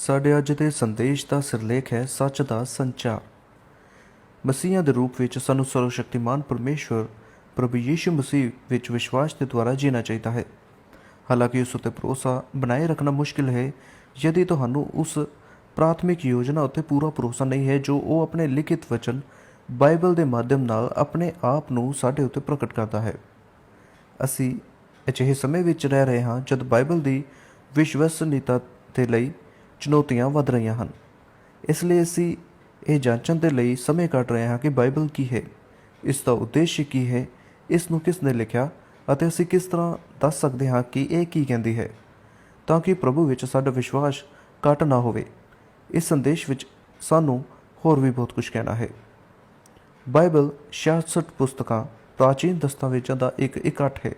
ਸਾਡੇ ਅੱਜ ਦੇ ਸੰਦੇਸ਼ ਦਾ ਸਿਰਲੇਖ ਹੈ ਸੱਚ ਦਾ ਸੰਚਾਰ ਮਸੀਹਾਂ ਦੇ ਰੂਪ ਵਿੱਚ ਸਾਨੂੰ ਸਰਵ ਸ਼ਕਤੀਮਾਨ ਪਰਮੇਸ਼ਵਰ ਪ੍ਰਭੂ ਯੀਸ਼ੂ ਮਸੀਹ ਵਿੱਚ ਵਿਸ਼ਵਾਸ ਦੇ ਦੁਆਰਾ ਜੀਣਾ ਚਾਹੀਦਾ ਹੈ। ਹਾਲਾਂਕਿ ਉਸ ਉੱਤੇ ਭਰੋਸਾ ਬਣਾਏ ਰੱਖਣਾ ਮੁਸ਼ਕਿਲ ਹੈ, ਯਦि ਤੁਹਾਨੂੰ ਉਸ ਪ੍ਰਾਥਮਿਕ ਯੋਜਨਾ ਉੱਤੇ ਪੂਰਾ ਭਰੋਸਾ ਨਹੀਂ ਹੈ ਜੋ ਉਹ ਆਪਣੇ ਲਿਖਿਤ ਵਚਨ ਬਾਈਬਲ ਦੇ ਮਾਧਿਅਮ ਨਾਲ ਆਪਣੇ ਆਪ ਨੂੰ ਸਾਡੇ ਉੱਤੇ ਪ੍ਰਗਟ ਕਰਦਾ ਹੈ। ਅਸੀਂ ਅਜਿਹੇ ਸਮੇਂ ਵਿੱਚ ਰਹਿ ਰਹੇ ਹਾਂ ਜਦ ਬਾਈਬਲ ਦੀ ਵਿਸ਼ਵਸਨੀयता ਦੇ ਲਈ ਚੁਣੌਤੀਆਂ ਵੱਧ ਰਹੀਆਂ ਹਨ। ਇਸ ਲਈ ਅਸੀਂ ਇਹ ਜਾਂਚਣ ਦੇ ਲਈ ਸਮੇਂ ਕੱਢ ਰਹੇ ਹਾਂ ਕਿ ਬਾਈਬਲ ਕੀ ਹੈ, ਇਸ ਦਾ ਉਦੇਸ਼ ਕੀ ਹੈ, ਇਸ ਨੂੰ ਕਿਸ ਨੇ ਲਿਖਿਆ ਅਤੇ ਅਸੀਂ ਕਿਸ ਤਰ੍ਹਾਂ ਦੱਸ ਸਕਦੇ ਹਾਂ ਕਿ ਇਹ ਕੀ ਕਹਿੰਦੀ ਹੈ ਤਾਂ ਕਿ ਪ੍ਰਭੂ ਵਿੱਚ ਸਾਡਾ ਵਿਸ਼ਵਾਸ ਘਟ ਨਾ ਹੋਵੇ। ਇਸ ਸੰਦੇਸ਼ ਵਿੱਚ ਸਾਨੂੰ ਹੋਰ ਵੀ ਬਹੁਤ ਕੁਝ ਕਹਿਣਾ ਹੈ। ਬਾਈਬਲ 66 ਪੁਸਤਕਾਂ ਪ੍ਰਾਚੀਨ ਦਸਤਾਵੇਜ਼ਾਂ ਦਾ ਇੱਕ ਇਕੱਠ ਹੈ,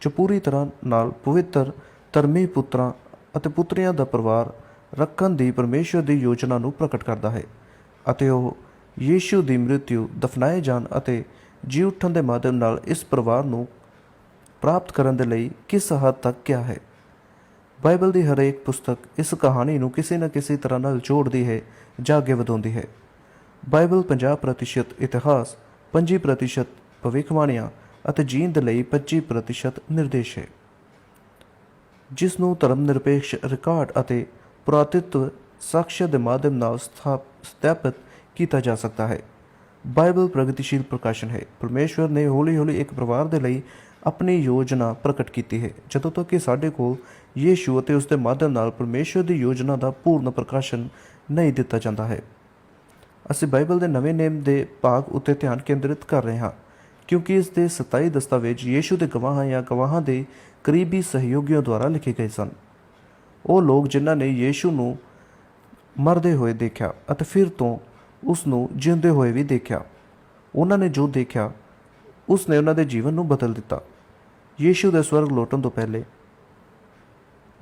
ਜੋ ਪੂਰੀ ਤਰ੍ਹਾਂ ਨਾਲ ਪਵਿੱਤਰ ਧਰਮੀ ਪੁੱਤਰਾਂ ਅਤੇ ਪੁੱਤਰੀਆਂ ਦਾ ਪਰਿਵਾਰ ਰੱਖਣ ਦੀ ਪਰਮੇਸ਼ਵਰ ਦੀ ਯੋਜਨਾ ਨੂੰ ਪ੍ਰਗਟ ਕਰਦਾ ਹੈ ਅਤੇ ਉਹ ਯੀਸ਼ੂ ਦੀ ਮ੍ਰਿਤਿੂ ਦਫਨਾਏ ਜਾਣ ਅਤੇ ਜੀ ਉੱਠਣ ਦੇ ਮਾਧਿਅਮ ਨਾਲ ਇਸ ਪਰਿਵਾਰ ਨੂੰ ਪ੍ਰਾਪਤ ਕਰਨ ਦੇ ਲਈ ਕਿਸ ਹੱਦ ਤੱਕ ਕਿਹਾ ਹੈ। ਬਾਈਬਲ ਦੀ ਹਰੇਕ ਪੁਸਤਕ ਇਸ ਕਹਾਣੀ ਨੂੰ ਕਿਸੇ ਨਾ ਕਿਸੇ ਤਰ੍ਹਾਂ ਨਾਲ ਜੋੜਦੀ ਹੈ ਜਾਂ ਅੱਗੇ ਵਧਾਉਂਦੀ ਹੈ। ਬਾਈਬਲ 50% ਇਤਿਹਾਸ 25% ਭਵਿੱਖਬਾਣੀਆਂ ਅਤੇ ਜੀਣ ਦੇ ਲਈ 25% ਨਿਰਦੇਸ਼ ਹੈ। ਜਿਸ ਨੂੰ ਧਰਮ ਨਿਰਪੇਖ ਰਿਕਾਰਡ ਅਤੇ ਪੁਰਾਤਿਤਵ ਸਾਕਸ਼ ਦੇ ਮਾਧਿਅਮ ਨਾਲ ਸਥਾਪ- ਸਥਾਪਿਤ ਕੀਤਾ ਜਾ ਸਕਦਾ ਹੈ। ਬਾਈਬਲ ਪ੍ਰਗਤੀਸ਼ੀਲ ਪ੍ਰਕਾਸ਼ਨ ਹੈ। ਪਰਮੇਸ਼ਵਰ ਨੇ ਹੌਲੀ-ਹੌਲੀ ਇੱਕ ਪਰਿਵਾਰ ਦੇ ਲਈ ਆਪਣੀ ਯੋਜਨਾ ਪ੍ਰਗਟ ਕੀਤੀ ਹੈ। ਜਦੋਂ ਤੱਕ ਕਿ ਸਾਡੇ ਕੋਲ ਯੀਸ਼ੂ ਅਤੇ ਉਸ ਦੇ ਮਾਧਿਅਮ ਨਾਲ ਪਰਮੇਸ਼ਵਰ ਦੀ ਯੋਜਨਾ ਦਾ ਪੂਰਨ ਪ੍ਰਕਾਸ਼ਨ ਨਹੀਂ ਦਿੱਤਾ ਜਾਂਦਾ ਹੈ। ਅਸੀਂ ਬਾਈਬਲ ਦੇ ਨਵੇਂ ਨੇਮ ਦੇ ਭਾਗ ਉੱਤੇ ਧਿਆਨ ਕੇਂਦਰਿਤ ਕਰ ਰਹੇ ਹਾਂ, ਕਿਉਂਕਿ ਇਸ ਦੇ 27 ਦਸਤਾਵੇਜ਼ ਯੀਸ਼ੂ ਦੇ ਗਵਾਹਾਂ ਜਾਂ ਗਵਾਹਾਂ ਦੇ ਕਰੀਬੀ ਸਹਿਯੋਗੀਆਂ ਦੁਆਰਾ ਲਿਖੇ ਗਏ ਸਨ। ਉਹ ਲੋਕ ਜਿਨ੍ਹਾਂ ਨੇ ਯੀਸ਼ੂ ਨੂੰ ਮਰਦੇ ਹੋਏ ਦੇਖਿਆ ਅਤੇ ਫਿਰ ਤੋਂ ਉਸ ਨੂੰ ਜਿਉਂਦੇ ਹੋਏ ਵੀ ਦੇਖਿਆ। ਉਹਨਾਂ ਨੇ ਜੋ ਦੇਖਿਆ, ਉਸ ਨੇ ਉਹਨਾਂ ਦੇ ਜੀਵਨ ਨੂੰ ਬਦਲ ਦਿੱਤਾ। ਯੀਸ਼ੂ ਦੇ ਸਵਰਗ ਲੋਟਣ ਤੋਂ ਪਹਿਲੇ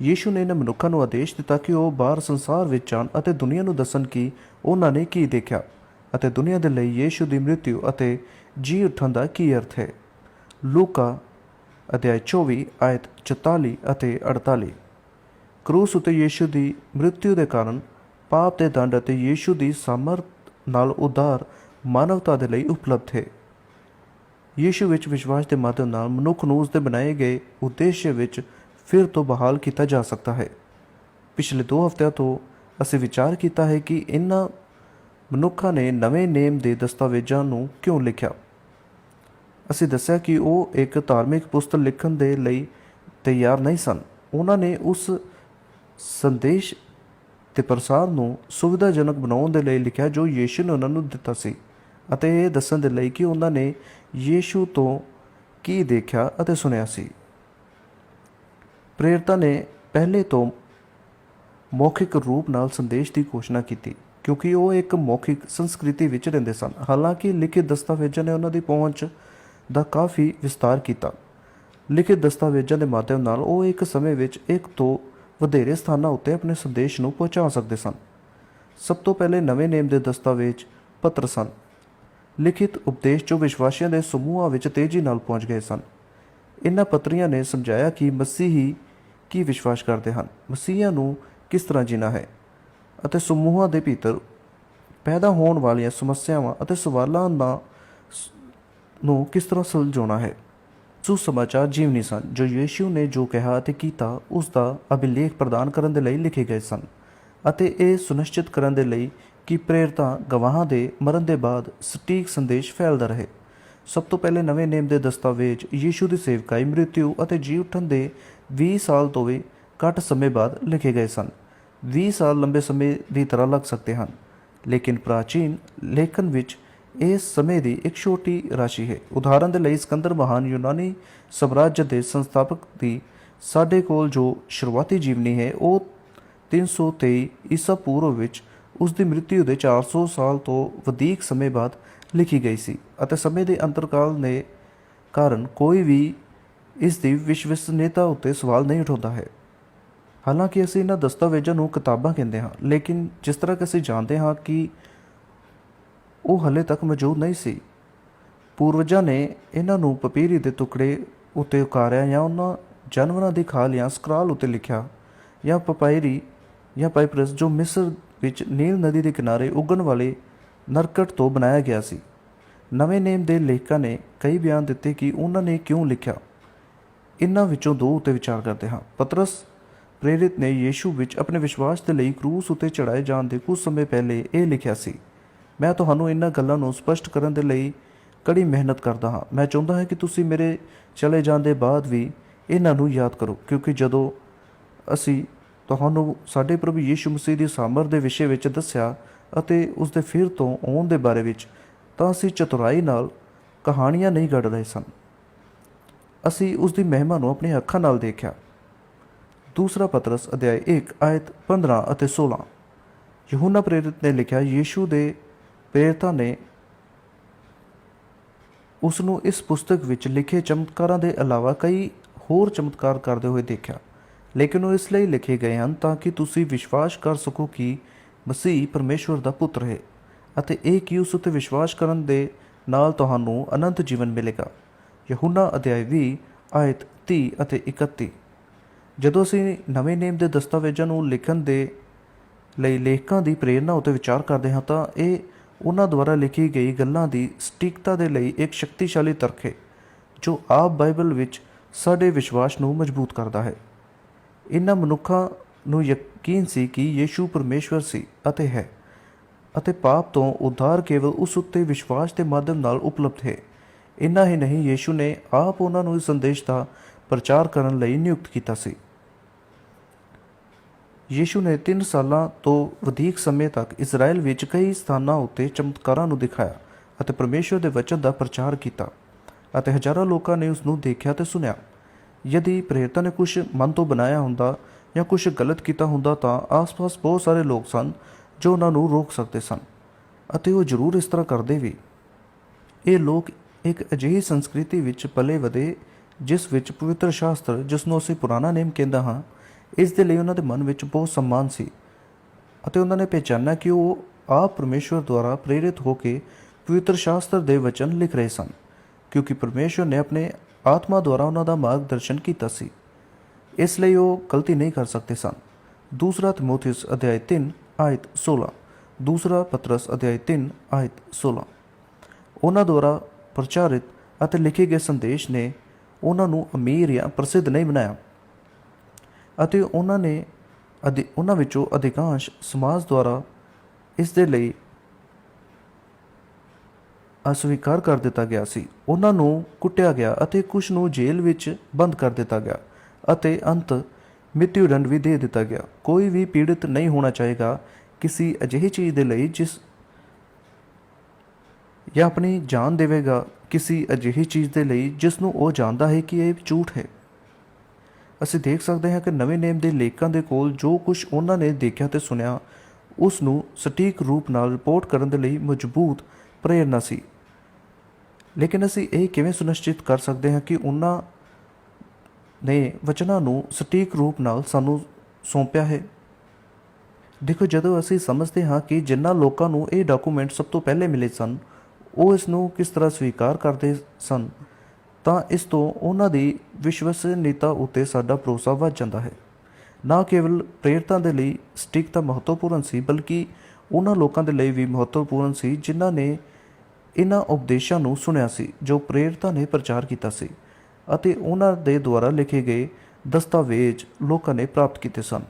ਯੀਸ਼ੂ ਨੇ ਇਹਨਾਂ ਮਨੁੱਖਾਂ ਨੂੰ ਆਦੇਸ਼ ਦਿੱਤਾ ਕਿ ਉਹ ਬਾਹਰ ਸੰਸਾਰ ਵਿੱਚ ਜਾਣ ਅਤੇ ਦੁਨੀਆ ਨੂੰ ਦੱਸਣ ਕਿ ਉਹਨਾਂ ਨੇ ਕੀ ਦੇਖਿਆ ਅਤੇ ਦੁਨੀਆ ਦੇ ਲਈ ਯੀਸ਼ੂ ਦੀ ਮ੍ਰਿਤਿਉ ਅਤੇ ਜੀ ਉੱਠਣ ਦਾ ਕੀ ਅਰਥ ਹੈ। ਲੂਕਾ ਅਧਿਆਇ 24 ਆਇਤ 44 ਅਤੇ 48 ਕਰੂਸ ਉਤੇ ਯੀਸ਼ੂ ਦੀ ਮ੍ਰਿਤਿੂ ਦੇ ਕਾਰਨ ਪਾਪ ਦੇ ਦੰਡ ਅਤੇ ਯੀਸ਼ੂ ਦੀ ਸਮਰਥ ਨਾਲ ਉਧਾਰ ਮਾਨਵਤਾ ਦੇ ਲਈ ਉਪਲਬਧ ਹੈ। ਯੀਸ਼ੂ ਵਿੱਚ ਵਿਸ਼ਵਾਸ ਦੇ ਮਾਧਿਅਮ ਨਾਲ ਮਨੁੱਖ ਨੂੰ ਉਸ ਦੇ ਬਣਾਏ ਗਏ ਉਦੇਸ਼ ਵਿੱਚ ਫਿਰ ਤੋਂ ਬਹਾਲ ਕੀਤਾ ਜਾ ਸਕਦਾ ਹੈ। ਪਿਛਲੇ 2 ਹਫ਼ਤਿਆਂ ਤੋਂ ਅਸੀਂ ਵਿਚਾਰ ਕੀਤਾ ਹੈ ਕਿ ਇਹਨਾਂ ਮਨੁੱਖਾਂ ਨੇ ਨਵੇਂ ਨੇਮ ਦੇ ਦਸਤਾਵੇਜ਼ਾਂ ਨੂੰ ਕਿਉਂ ਲਿਖਿਆ? ਅਸੀਂ ਦੱਸਿਆ ਕਿ ਉਹ ਇੱਕ ਧਾਰਮਿਕ ਪੁਸਤਕ ਲਿਖਣ ਦੇ ਲਈ ਤਿਆਰ ਨਹੀਂ ਸਨ। ਉਹਨਾਂ ਨੇ ਉਸ ਸੰਦੇਸ਼ ਤੇ ਪ੍ਰਸਾਰ ਨੂੰ ਸੁਵਿਧਾਜਨਕ ਬਣਾਉਣ ਦੇ ਲਈ ਲਿਖਿਆ ਜੋ ਯੀਸ਼ੂ ਨੇ ਉਹਨਾਂ ਨੂੰ ਦਿੱਤਾ ਸੀ ਅਤੇ ਇਹ ਦੱਸਣ ਦੇ ਲਈ ਕਿ ਉਹਨਾਂ ਨੇ ਯੀਸ਼ੂ ਤੋਂ ਕੀ ਦੇਖਿਆ ਅਤੇ ਸੁਣਿਆ ਸੀ। ਪ੍ਰੇਰਤਾ ਨੇ ਪਹਿਲੇ ਤੋਂ ਮੌਖਿਕ ਰੂਪ ਨਾਲ ਸੰਦੇਸ਼ ਦੀ ਘੋਸ਼ਣਾ ਕੀਤੀ, ਕਿਉਂਕਿ ਉਹ ਇੱਕ ਮੌਖਿਕ ਸੰਸਕ੍ਰਿਤੀ ਵਿੱਚ ਰਹਿੰਦੇ ਸਨ। ਹਾਲਾਂਕਿ ਲਿਖਿਤ ਦਸਤਾਵੇਜ਼ਾਂ ਨੇ ਉਹਨਾਂ ਦੀ ਪਹੁੰਚ ਦਾ ਕਾਫੀ ਵਿਸਤਾਰ ਕੀਤਾ। ਲਿਖਿਤ ਦਸਤਾਵੇਜ਼ਾਂ ਦੇ ਮਾਧਿਅਮ ਨਾਲ ਉਹ ਇੱਕ ਸਮੇਂ ਵਿੱਚ ਇੱਕ ਤੋਂ ਵਧੇਰੇ ਸਥਾਨਾਂ ਉੱਤੇ ਆਪਣੇ ਸੰਦੇਸ਼ ਨੂੰ ਪਹੁੰਚਾ ਸਕਦੇ ਸਨ। ਸਭ ਤੋਂ ਪਹਿਲੇ ਨਵੇਂ ਨੇਮ ਦੇ ਦਸਤਾਵੇਜ਼ ਪੱਤਰ ਸਨ। ਲਿਖਿਤ ਉਪਦੇਸ਼ ਜੋ ਵਿਸ਼ਵਾਸੀਆਂ ਦੇ ਸਮੂਹਾਂ ਵਿੱਚ ਤੇਜ਼ੀ ਨਾਲ ਪਹੁੰਚ ਗਏ ਸਨ। ਇਹਨਾਂ ਪੱਤਰੀਆਂ ਨੇ ਸਮਝਾਇਆ ਕਿ ਮਸੀਹੀ ਕੀ ਵਿਸ਼ਵਾਸ ਕਰਦੇ ਹਨ ਮਸੀਹਾਂ ਨੂੰ ਕਿਸ ਤਰ੍ਹਾਂ ਜੀਣਾ ਹੈ ਅਤੇ ਸਮੂਹਾਂ ਦੇ ਭੀਤਰ ਪੈਦਾ ਹੋਣ ਵਾਲੀਆਂ ਸਮੱਸਿਆਵਾਂ ਅਤੇ ਸਵਾਲਾਂ ਦਾ ਨੂੰ ਕਿਸ ਤਰ੍ਹਾਂ ਸੁਲਝਾਉਣਾ ਹੈ। ਸੁਸਮਾਚਾਰ ਜੀਵਨੀ ਸਨ, ਜੋ ਯੀਸ਼ੂ ਨੇ ਜੋ ਕਿਹਾ ਅਤੇ ਕੀਤਾ, ਉਸ ਦਾ ਅਭਿਲੇਖ ਪ੍ਰਦਾਨ ਕਰਨ ਦੇ ਲਈ ਲਿਖੇ ਗਏ ਸਨ ਅਤੇ ਇਹ ਸੁਨਿਸ਼ਚਿਤ ਕਰਨ ਦੇ ਲਈ ਕਿ ਪ੍ਰੇਰਤਾ ਗਵਾਹਾਂ ਦੇ ਮਰਨ ਦੇ ਬਾਅਦ ਸਟੀਕ ਸੰਦੇਸ਼ ਫੈਲਦਾ ਰਹੇ। ਸਭ ਤੋਂ ਪਹਿਲੇ ਨਵੇਂ ਨੇਮ ਦੇ ਦਸਤਾਵੇਜ਼ ਯੀਸ਼ੂ ਦੀ ਸੇਵਕਾਈ ਮ੍ਰਿਤਿਉ ਅਤੇ ਜੀ ਉੱਠਣ ਦੇ 20 ਸਾਲ ਤੋਂ ਵੀ ਘੱਟ ਸਮੇਂ ਬਾਅਦ ਲਿਖੇ ਗਏ ਸਨ। 20 ਸਾਲ ਲੰਬੇ ਸਮੇਂ ਦੀ ਤਰ੍ਹਾਂ ਲੱਗ ਸਕਦੇ ਹਨ, ਲੇਕਿਨ ਪ੍ਰਾਚੀਨ ਲੇਖਨ ਵਿੱਚ ਇਹ ਸਮੇਂ ਦੀ ਇੱਕ ਛੋਟੀ ਰਾਸ਼ੀ ਹੈ। ਉਦਾਹਰਨ ਦੇ ਲਈ ਸਿਕੰਦਰ ਮਹਾਨ ਯੂਨਾਨੀ ਸਾਮਰਾਜ ਦੇ ਸੰਸਥਾਪਕ ਦੀ ਸਾਡੇ ਕੋਲ ਜੋ ਸ਼ੁਰੂਆਤੀ ਜੀਵਨੀ ਹੈ, ਉਹ 323 ਈਸਾ ਪੂਰਵ ਵਿੱਚ ਉਸ ਦੀ ਮ੍ਰਿਤਿੂ ਦੇ 400 ਸਾਲ ਤੋਂ ਵਧੇਕ ਸਮੇਂ ਬਾਅਦ ਲਿਖੀ ਗਈ ਸੀ ਅਤੇ ਸਮੇਂ ਦੇ ਅੰਤਰਕਾਲ ਨੇ ਕਾਰਨ ਕੋਈ ਵੀ ਇਸ ਦੀ ਵਿਸ਼ਵਸਨੀਯਤਾ ਉੱਤੇ ਸਵਾਲ ਨਹੀਂ ਉਠਾਉਂਦਾ ਹੈ। ਹਾਲਾਂਕਿ ਅਸੀਂ ਇਹਨਾਂ ਦਸਤਾਵੇਜ਼ਾਂ ਨੂੰ ਕਿਤਾਬਾਂ ਕਹਿੰਦੇ ਹਾਂ, ਲੇਕਿਨ ਜਿਸ ਤਰ੍ਹਾਂ ਕਿ ਅਸੀਂ ਜਾਣਦੇ ਹਾਂ ਕਿ ਉਹ ਹਲੇ ਤੱਕ ਮੌਜੂਦ ਨਹੀਂ ਸੀ। ਪੂਰਵਜਾਂ ਨੇ ਇਹਨਾਂ ਨੂੰ ਪਪੀਰੀ ਦੇ ਟੁਕੜੇ ਉੱਤੇ ਉਕਾਰਿਆ ਜਾਂ ਉਹਨਾਂ ਜਾਨਵਰਾਂ ਦੀ ਖਾਲ ਜਾਂ ਸਕਰਾਲ ਉੱਤੇ ਲਿਖਿਆ ਜਾਂ ਪਪਾਇਰੀ ਜਾਂ ਪਾਈਪਰਸ ਜੋ ਮਿਸਰ ਵਿੱਚ ਨੀਲ ਨਦੀ ਦੇ ਕਿਨਾਰੇ ਉੱਗਣ ਵਾਲੇ ਨਰਕਟ ਤੋਂ ਬਣਾਇਆ ਗਿਆ ਸੀ। ਨਵੇਂ ਨੇਮ ਦੇ ਲੇਖਕਾਂ ਨੇ ਕਈ ਬਿਆਨ ਦਿੱਤੇ ਕਿ ਉਹਨਾਂ ਨੇ ਕਿਉਂ ਲਿਖਿਆ। ਇਨ੍ਹਾਂ ਵਿੱਚੋਂ ਦੋ ਉੱਤੇ ਵਿਚਾਰ ਕਰਦੇ ਹਾਂ। ਪਤਰਸ ਪ੍ਰੇਰਿਤ ਨੇ ਯੀਸ਼ੂ ਵਿੱਚ ਆਪਣੇ ਵਿਸ਼ਵਾਸ ਦੇ ਲਈ ਕਰੂਸ ਉੱਤੇ ਚੜਾਏ ਜਾਣ ਦੇ ਕੁਝ ਸਮੇਂ ਪਹਿਲੇ ਇਹ ਲਿਖਿਆ ਸੀ। ਮੈਂ ਤੁਹਾਨੂੰ ਇਹਨਾਂ ਗੱਲਾਂ ਨੂੰ ਸਪਸ਼ਟ ਕਰਨ ਦੇ ਲਈ ਕੜੀ ਮਿਹਨਤ ਕਰਦਾ ਹਾਂ। ਮੈਂ ਚਾਹੁੰਦਾ ਹਾਂ ਕਿ ਤੁਸੀਂ ਮੇਰੇ ਚਲੇ ਜਾਣ ਦੇ ਬਾਅਦ ਵੀ ਇਹਨਾਂ ਨੂੰ ਯਾਦ ਕਰੋ, ਕਿਉਂਕਿ ਜਦੋਂ ਅਸੀਂ ਤੁਹਾਨੂੰ ਸਾਡੇ ਪ੍ਰਭੂ ਯੀਸ਼ੂ ਮਸੀਹ ਦੀ ਸਾਮਰ ਦੇ ਵਿਸ਼ੇ ਵਿੱਚ ਦੱਸਿਆ ਅਤੇ ਉਸ ਦੇ ਫਿਰ ਤੋਂ ਆਉਣ ਦੇ ਬਾਰੇ ਵਿੱਚ, ਤਾਂ ਅਸੀਂ ਚਤੁਰਾਈ ਨਾਲ ਕਹਾਣੀਆਂ ਨਹੀਂ ਗੜ ਰਹੇ ਸਨ। ਅਸੀਂ ਉਸ ਦੀ ਮਹਿਮਾ ਨੂੰ ਆਪਣੀਆਂ ਅੱਖਾਂ ਨਾਲ ਦੇਖਿਆ। ਦੂਸਰਾ ਪਤਰਸ ਅਧਿਆਇ 1 ਆਇਤ 15 ਅਤੇ 16 ਯਹੂਨਾ ਪ੍ਰੇਰਿਤ ਨੇ ਲਿਖਿਆ, ਯੀਸ਼ੂ ਦੇ ਪ੍ਰੇਰਿਤਾਂ ਨੇ ਉਸ ਨੂੰ ਇਸ ਪੁਸਤਕ ਵਿੱਚ ਲਿਖੇ ਚਮਤਕਾਰਾਂ ਦੇ ਇਲਾਵਾ ਕਈ ਹੋਰ ਚਮਤਕਾਰ ਕਰਦੇ ਹੋਏ ਦੇਖਿਆ। ਲੇਕਿਨ ਉਹ ਇਸ ਲਈ ਲਿਖੇ ਗਏ ਹਨ ਤਾਂ ਕਿ ਤੁਸੀਂ ਵਿਸ਼ਵਾਸ ਕਰ ਸਕੋ ਕਿ ਮਸੀਹ ਪਰਮੇਸ਼ਵਰ ਦਾ ਪੁੱਤਰ ਹੈ ਅਤੇ ਇਹ ਕਿ ਉਸ ਉੱਤੇ ਵਿਸ਼ਵਾਸ ਕਰਨ ਦੇ ਨਾਲ ਤੁਹਾਨੂੰ ਅਨੰਤ ਜੀਵਨ ਮਿਲੇਗਾ। ਯਹੂਨਾ ਅਧਿਆਇ 20 ਆਇਤ 30 ਅਤੇ 31 ਜਦੋਂ ਅਸੀਂ ਨਵੇਂ ਨੇਮ ਦੇ ਦਸਤਾਵੇਜ਼ਾਂ ਨੂੰ ਲਿਖਣ ਦੇ ਲਈ ਲੇਖਕਾਂ ਦੀ ਪ੍ਰੇਰਣਾ ਉੱਤੇ ਵਿਚਾਰ ਕਰਦੇ ਹਾਂ ਤਾਂ ਇਹ ਉਹਨਾਂ ਦੁਆਰਾ ਲਿਖੀ ਗਈ ਗੱਲਾਂ ਦੀ ਸਟੀਕਤਾ ਦੇ ਲਈ ਇੱਕ ਸ਼ਕਤੀਸ਼ਾਲੀ ਤਰਕ ਹੈ, ਜੋ ਆਪ ਬਾਈਬਲ ਵਿੱਚ ਸਾਡੇ ਵਿਸ਼ਵਾਸ ਨੂੰ ਮਜ਼ਬੂਤ ਕਰਦਾ ਹੈ। ਇਹਨਾਂ ਮਨੁੱਖਾਂ ਨੂੰ ਯਕੀਨ ਸੀ ਕਿ ਯੇਸ਼ੂ ਪਰਮੇਸ਼ਵਰ ਸੀ ਅਤੇ ਹੈ ਅਤੇ ਪਾਪ ਤੋਂ ਉਧਾਰ ਕੇਵਲ ਉਸ ਉੱਤੇ ਵਿਸ਼ਵਾਸ ਦੇ ਮਾਧਿਅਮ ਨਾਲ ਉਪਲਬਧ ਹੈ। ਇੰਨਾ ਹੀ ਨਹੀਂ, ਯੇਸ਼ੂ ਨੇ ਆਪ ਉਹਨਾਂ ਨੂੰ ਇਸ ਸੰਦੇਸ਼ ਦਾ ਪ੍ਰਚਾਰ ਕਰਨ ਲਈ ਨਿਯੁਕਤ ਕੀਤਾ ਸੀ। ਯੀਸ਼ੂ ਨੇ 3 ਸਾਲਾਂ ਤੋਂ ਵਧੇਕ ਸਮੇਂ ਤੱਕ ਇਜ਼ਰਾਈਲ ਵਿੱਚ ਕਈ ਸਥਾਨਾਂ ਉੱਤੇ ਚਮਤਕਾਰਾਂ ਨੂੰ ਦਿਖਾਇਆ ਅਤੇ ਪਰਮੇਸ਼ਵਰ ਦੇ ਵਚਨ ਦਾ ਪ੍ਰਚਾਰ ਕੀਤਾ ਅਤੇ ਹਜ਼ਾਰਾਂ ਲੋਕਾਂ ਨੇ ਉਸ ਨੂੰ ਦੇਖਿਆ ਤੇ ਸੁਨਿਆ ਯਦੀ ਪ੍ਰੇਰਿਤਾਂ ਨੇ ਕੁਝ ਮਨ ਤੋਂ ਬਣਾਇਆ ਹੁੰਦਾ ਜਾਂ ਕੁਝ ਗਲਤ ਕੀਤਾ ਹੁੰਦਾ ਤਾਂ ਆਸ-ਪਾਸ ਬਹੁਤ ਸਾਰੇ ਲੋਕ ਸਨ ਜੋ ਉਹਨਾਂ ਨੂੰ ਰੋਕ ਸਕਦੇ ਸਨ ਅਤੇ ਉਹ ਜ਼ਰੂਰ ਇਸ ਤਰ੍ਹਾਂ ਕਰਦੇ ਵੀ। ਇਹ ਲੋਕ ਇੱਕ ਅਜਿਹੀ ਸੰਸਕ੍ਰਿਤੀ ਵਿੱਚ ਪਲੇ ਵਧੇ ਜਿਸ ਵਿੱਚ ਪਵਿੱਤਰ ਸ਼ਾਸਤਰ ਜਿਸ ਨੂੰ ਅਸੀਂ ਪੁਰਾਣਾ ਨੇਮ ਕਹਿੰਦਾ ਹਾਂ ਇਸ ਦੇ ਲਈ ਉਹਨਾਂ ਦੇ ਮਨ ਵਿੱਚ ਬਹੁਤ ਸਨਮਾਨ ਸੀ ਅਤੇ ਉਹਨਾਂ ਨੇ ਪਛਾਣਿਆ ਕਿ ਉਹ ਆਪ ਪਰਮੇਸ਼ਵਰ ਦੁਆਰਾ ਪ੍ਰੇਰਿਤ ਹੋ ਕੇ ਪਵਿੱਤਰ ਸ਼ਾਸਤਰ ਦੇ ਵਚਨ ਲਿਖ ਰਹੇ ਸਨ, ਕਿਉਂਕਿ ਪਰਮੇਸ਼ਵਰ ਨੇ ਆਪਣੇ ਆਤਮਾ ਦੁਆਰਾ ਉਹਨਾਂ ਦਾ ਮਾਰਗਦਰਸ਼ਨ ਕੀਤਾ ਸੀ। ਇਸ ਲਈ ਉਹ ਗਲਤੀ ਨਹੀਂ ਕਰ ਸਕਦੇ ਸਨ। ਦੂਸਰਾ ਤਿਮੋਥੀਸ ਅਧਿਆਇ 3 ਆਇਤ 16 ਦੂਸਰਾ ਪਤਰਸ ਅਧਿਆਇ 3 ਆਇਤ 16 ਉਹਨਾਂ ਦੁਆਰਾ ਪ੍ਰਚਾਰਿਤ ਅਤੇ ਲਿਖੇ ਗਏ ਸੰਦੇਸ਼ ਨੇ ਉਹਨਾਂ ਨੂੰ ਅਮੀਰ ਜਾਂ ਪ੍ਰਸਿੱਧ ਨਹੀਂ ਬਣਾਇਆ। ਅਤੇ ਉਹਨਾਂ ਨੇ ਅਧਿ- ਉਹਨਾਂ ਵਿੱਚੋਂ ਅਧਿਕਾਂਸ਼ ਸਮਾਜ ਦੁਆਰਾ ਇਸ ਦੇ ਲਈ ਅਸਵੀਕਾਰ ਕਰ ਦਿੱਤਾ ਗਿਆ ਸੀ। ਉਹਨਾਂ ਨੂੰ ਕੁੱਟਿਆ ਗਿਆ ਅਤੇ ਕੁਝ ਨੂੰ ਜੇਲ੍ਹ ਵਿੱਚ ਬੰਦ ਕਰ ਦਿੱਤਾ ਗਿਆ ਅਤੇ ਅੰਤ ਮ੍ਰਿਤੂ ਦੰਡ ਵੀ ਦੇ ਦਿੱਤਾ ਗਿਆ। ਕੋਈ ਵੀ ਪੀੜਿਤ ਨਹੀਂ ਹੋਣਾ ਚਾਹੇਗਾ ਕਿਸੇ ਅਜਿਹੀ ਚੀਜ਼ ਦੇ ਲਈ ਜਿਸ ਜਾਂ ਆਪਣੀ ਜਾਨ ਦੇਵੇਗਾ। ਕਿਸੇ ਅਜਿਹੀ ਚੀਜ਼ ਦੇ ਲਈ ਜਿਸ ਨੂੰ ਉਹ ਜਾਣਦਾ ਹੈ ਕਿ ਇਹ ਝੂਠ ਹੈ। ਅਸੀਂ ਦੇਖ ਸਕਦੇ ਹਾਂ ਕਿ ਨਵੇਂ ਨੇਮ ਦੇ ਲੇਖਕਾਂ ਦੇ ਕੋਲ ਜੋ ਕੁਝ ਉਹਨਾਂ ਨੇ ਦੇਖਿਆ ਤੇ ਸੁਣਿਆ, ਉਸ ਨੂੰ ਸਟੀਕ ਰੂਪ ਨਾਲ ਰਿਪੋਰਟ ਕਰਨ ਦੇ ਲਈ ਮਜ਼ਬੂਤ ਪ੍ਰੇਰਨਾ ਸੀ। ਲੇਕਿਨ ਅਸੀਂ ਇਹ ਕਿਵੇਂ ਸੁਨਿਸ਼ਚਿਤ ਕਰ ਸਕਦੇ ਹਾਂ ਕਿ ਉਹਨਾਂ ਨੇ ਵਚਨਾਂ ਨੂੰ ਸਟੀਕ ਰੂਪ ਨਾਲ ਸਾਨੂੰ ਸੌਂਪਿਆ ਹੈ? ਦੇਖੋ, ਜਦੋਂ ਅਸੀਂ ਸਮਝਦੇ ਹਾਂ ਕਿ ਜਿਨ੍ਹਾਂ ਲੋਕਾਂ ਨੂੰ ਇਹ ਡਾਕੂਮੈਂਟ ਸਭ ਤੋਂ ਪਹਿਲੇ ਮਿਲੇ ਸਨ, ਉਹ ਇਸ ਨੂੰ ਕਿਸ ਤਰ੍ਹਾਂ ਸਵੀਕਾਰ ਕਰਦੇ ਸਨ ਤਾਂ ਇਸ ਤੋਂ ਉਹਨਾਂ ਦੀ ਵਿਸ਼ਵਸਨੀयता ਉੱਤੇ ਸਾਡਾ ਭਰੋਸਾ ਵੱਧ ਜਾਂਦਾ ਹੈ। ਨਾ ਕੇਵਲ ਪ੍ਰੇਰਿਤਾਂ ਦੇ ਲਈ ਸਟਿਕ ਤਾਂ ਮਹੱਤਵਪੂਰਨ ਸੀ, ਬਲਕਿ ਉਹਨਾਂ ਲੋਕਾਂ ਦੇ ਲਈ ਵੀ ਮਹੱਤਵਪੂਰਨ ਸੀ ਜਿਨ੍ਹਾਂ ਨੇ ਇਹਨਾਂ ਉਪਦੇਸ਼ਾਂ ਨੂੰ ਸੁਣਿਆ ਸੀ, ਜੋ ਪ੍ਰੇਰਿਤਾਂ ਨੇ ਪ੍ਰਚਾਰ ਕੀਤਾ ਸੀ ਅਤੇ ਉਹਨਾਂ ਦੇ ਦੁਆਰਾ ਲਿਖੇ ਗਏ ਦਸਤਾਵੇਜ਼ ਲੋਕਾਂ ਨੇ ਪ੍ਰਾਪਤ ਕੀਤੇ ਸਨ।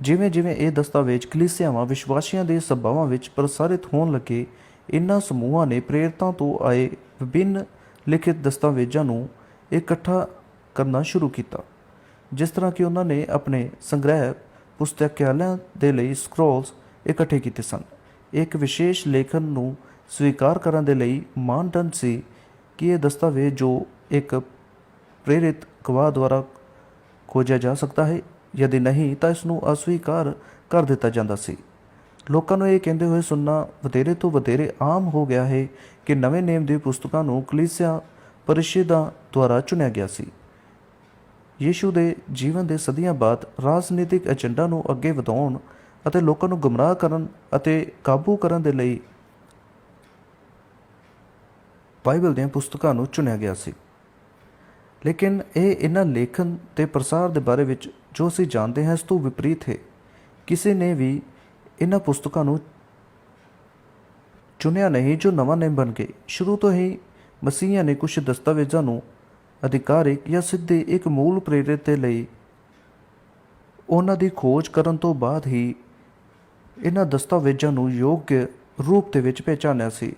ਜਿਵੇਂ ਜਿਵੇਂ ਇਹ ਦਸਤਾਵੇਜ਼ ਕਲੀਸਿਆਵਾਂ ਵਿਸ਼ਵਾਸੀਆਂ ਦੇ ਸਭਾਵਾਂ ਵਿੱਚ ਪ੍ਰਸਾਰਿਤ ਹੋਣ ਲੱਗੇ, ਇਨ੍ਹਾਂ ਸਮੂਹਾਂ ਨੇ ਪ੍ਰੇਰਿਤਾਂ ਤੋਂ ਆਏ ਵਿਭਿੰਨ ਲਿਖਿਤ ਦਸਤਾਵੇਜ਼ਾਂ ਨੂੰ ਇਕੱਠਾ ਕਰਨਾ ਸ਼ੁਰੂ ਕੀਤਾ, ਜਿਸ ਤਰ੍ਹਾਂ ਕਿ ਉਹਨਾਂ ਨੇ ਆਪਣੇ ਸੰਗ੍ਰਹਿ ਪੁਸਤਕਾਲਿਆਂ ਦੇ ਲਈ ਸਕਰੋਲਸ ਇਕੱਠੇ ਕੀਤੇ ਸਨ। ਇੱਕ ਵਿਸ਼ੇਸ਼ ਲੇਖਨ ਨੂੰ ਸਵੀਕਾਰ ਕਰਨ ਦੇ ਲਈ ਮਾਨਦੰਡ ਸੀ ਕਿ ਇਹ ਦਸਤਾਵੇਜ਼ ਜੋ ਇੱਕ ਪ੍ਰੇਰਿਤ ਗਵਾਹ ਦੁਆਰਾ ਖੋਜਿਆ ਜਾ ਸਕਦਾ ਹੈ ਯਦੀ ਨਹੀਂ ਤਾਂ ਇਸ ਨੂੰ ਅਸਵੀਕਾਰ ਕਰ ਦਿੱਤਾ ਜਾਂਦਾ ਸੀ। ਲੋਕਾਂ ਨੂੰ ਇਹ ਕਹਿੰਦੇ ਹੋਏ ਸੁਣਨਾ ਵਧੇਰੇ ਤੋਂ ਵਧੇਰੇ ਆਮ ਹੋ ਗਿਆ ਹੈ ਕਿ ਨਵੇਂ ਨੇਮ ਦੀ ਪੁਸਤਕਾਂ ਨੂੰ ਕਲੀਸਿਆ ਪਰਿਸ਼ਦਾਂ ਦੁਆਰਾ ਚੁਣਿਆ ਗਿਆ ਸੀ। ਯੀਸ਼ੂ ਦੇ ਜੀਵਨ ਦੇ ਸਦੀਆਂ ਬਾਅਦ ਰਾਜਨੀਤਿਕ ਏਜੰਡਾ ਨੂੰ ਅੱਗੇ ਵਧਾਉਣ ਅਤੇ ਲੋਕਾਂ ਨੂੰ ਗੁੰਮਰਾਹ ਕਰਨ ਅਤੇ ਕਾਬੂ ਕਰਨ ਦੇ ਲਈ ਬਾਈਬਲ ਦੀਆਂ ਪੁਸਤਕਾਂ ਨੂੰ ਚੁਣਿਆ ਗਿਆ ਸੀ। ਲੇਕਿਨ ਇਹ ਇਹਨਾਂ ਲੇਖਨ ਤੇ ਪ੍ਰਸਾਰ ਦੇ ਬਾਰੇ ਵਿੱਚ ਜੋ ਅਸੀਂ ਜਾਣਦੇ ਹਾਂ ਇਸ ਤੋਂ ਵਿਪਰੀਤ ਹੈ। ਕਿਸੇ ਨੇ ਵੀ ਇਹਨਾਂ ਪੁਸਤਕਾਂ ਨੂੰ ਚੁਣਿਆ ਨਹੀਂ, ਜੋ ਨਵਾਂ ਨੇਮ ਬਣ ਗਏ ਸ਼ੁਰੂ ਤੋਂ ਹੀ ਮਸੀਹਾਂ ਨੇ ਕੁਝ ਦਸਤਾਵੇਜ਼ਾਂ ਨੂੰ ਅਧਿਕਾਰਿਕ ਜਾਂ ਸਿੱਧੇ ਇੱਕ ਮੂਲ ਪ੍ਰੇਰਿਤ ਦੇ ਲਈ ਉਹਨਾਂ ਦੀ ਖੋਜ ਕਰਨ ਤੋਂ ਬਾਅਦ ਹੀ ਇਹਨਾਂ ਦਸਤਾਵੇਜ਼ਾਂ ਨੂੰ ਯੋਗ ਰੂਪ ਦੇ ਵਿੱਚ ਪਹਿਚਾਨਿਆ ਸੀ।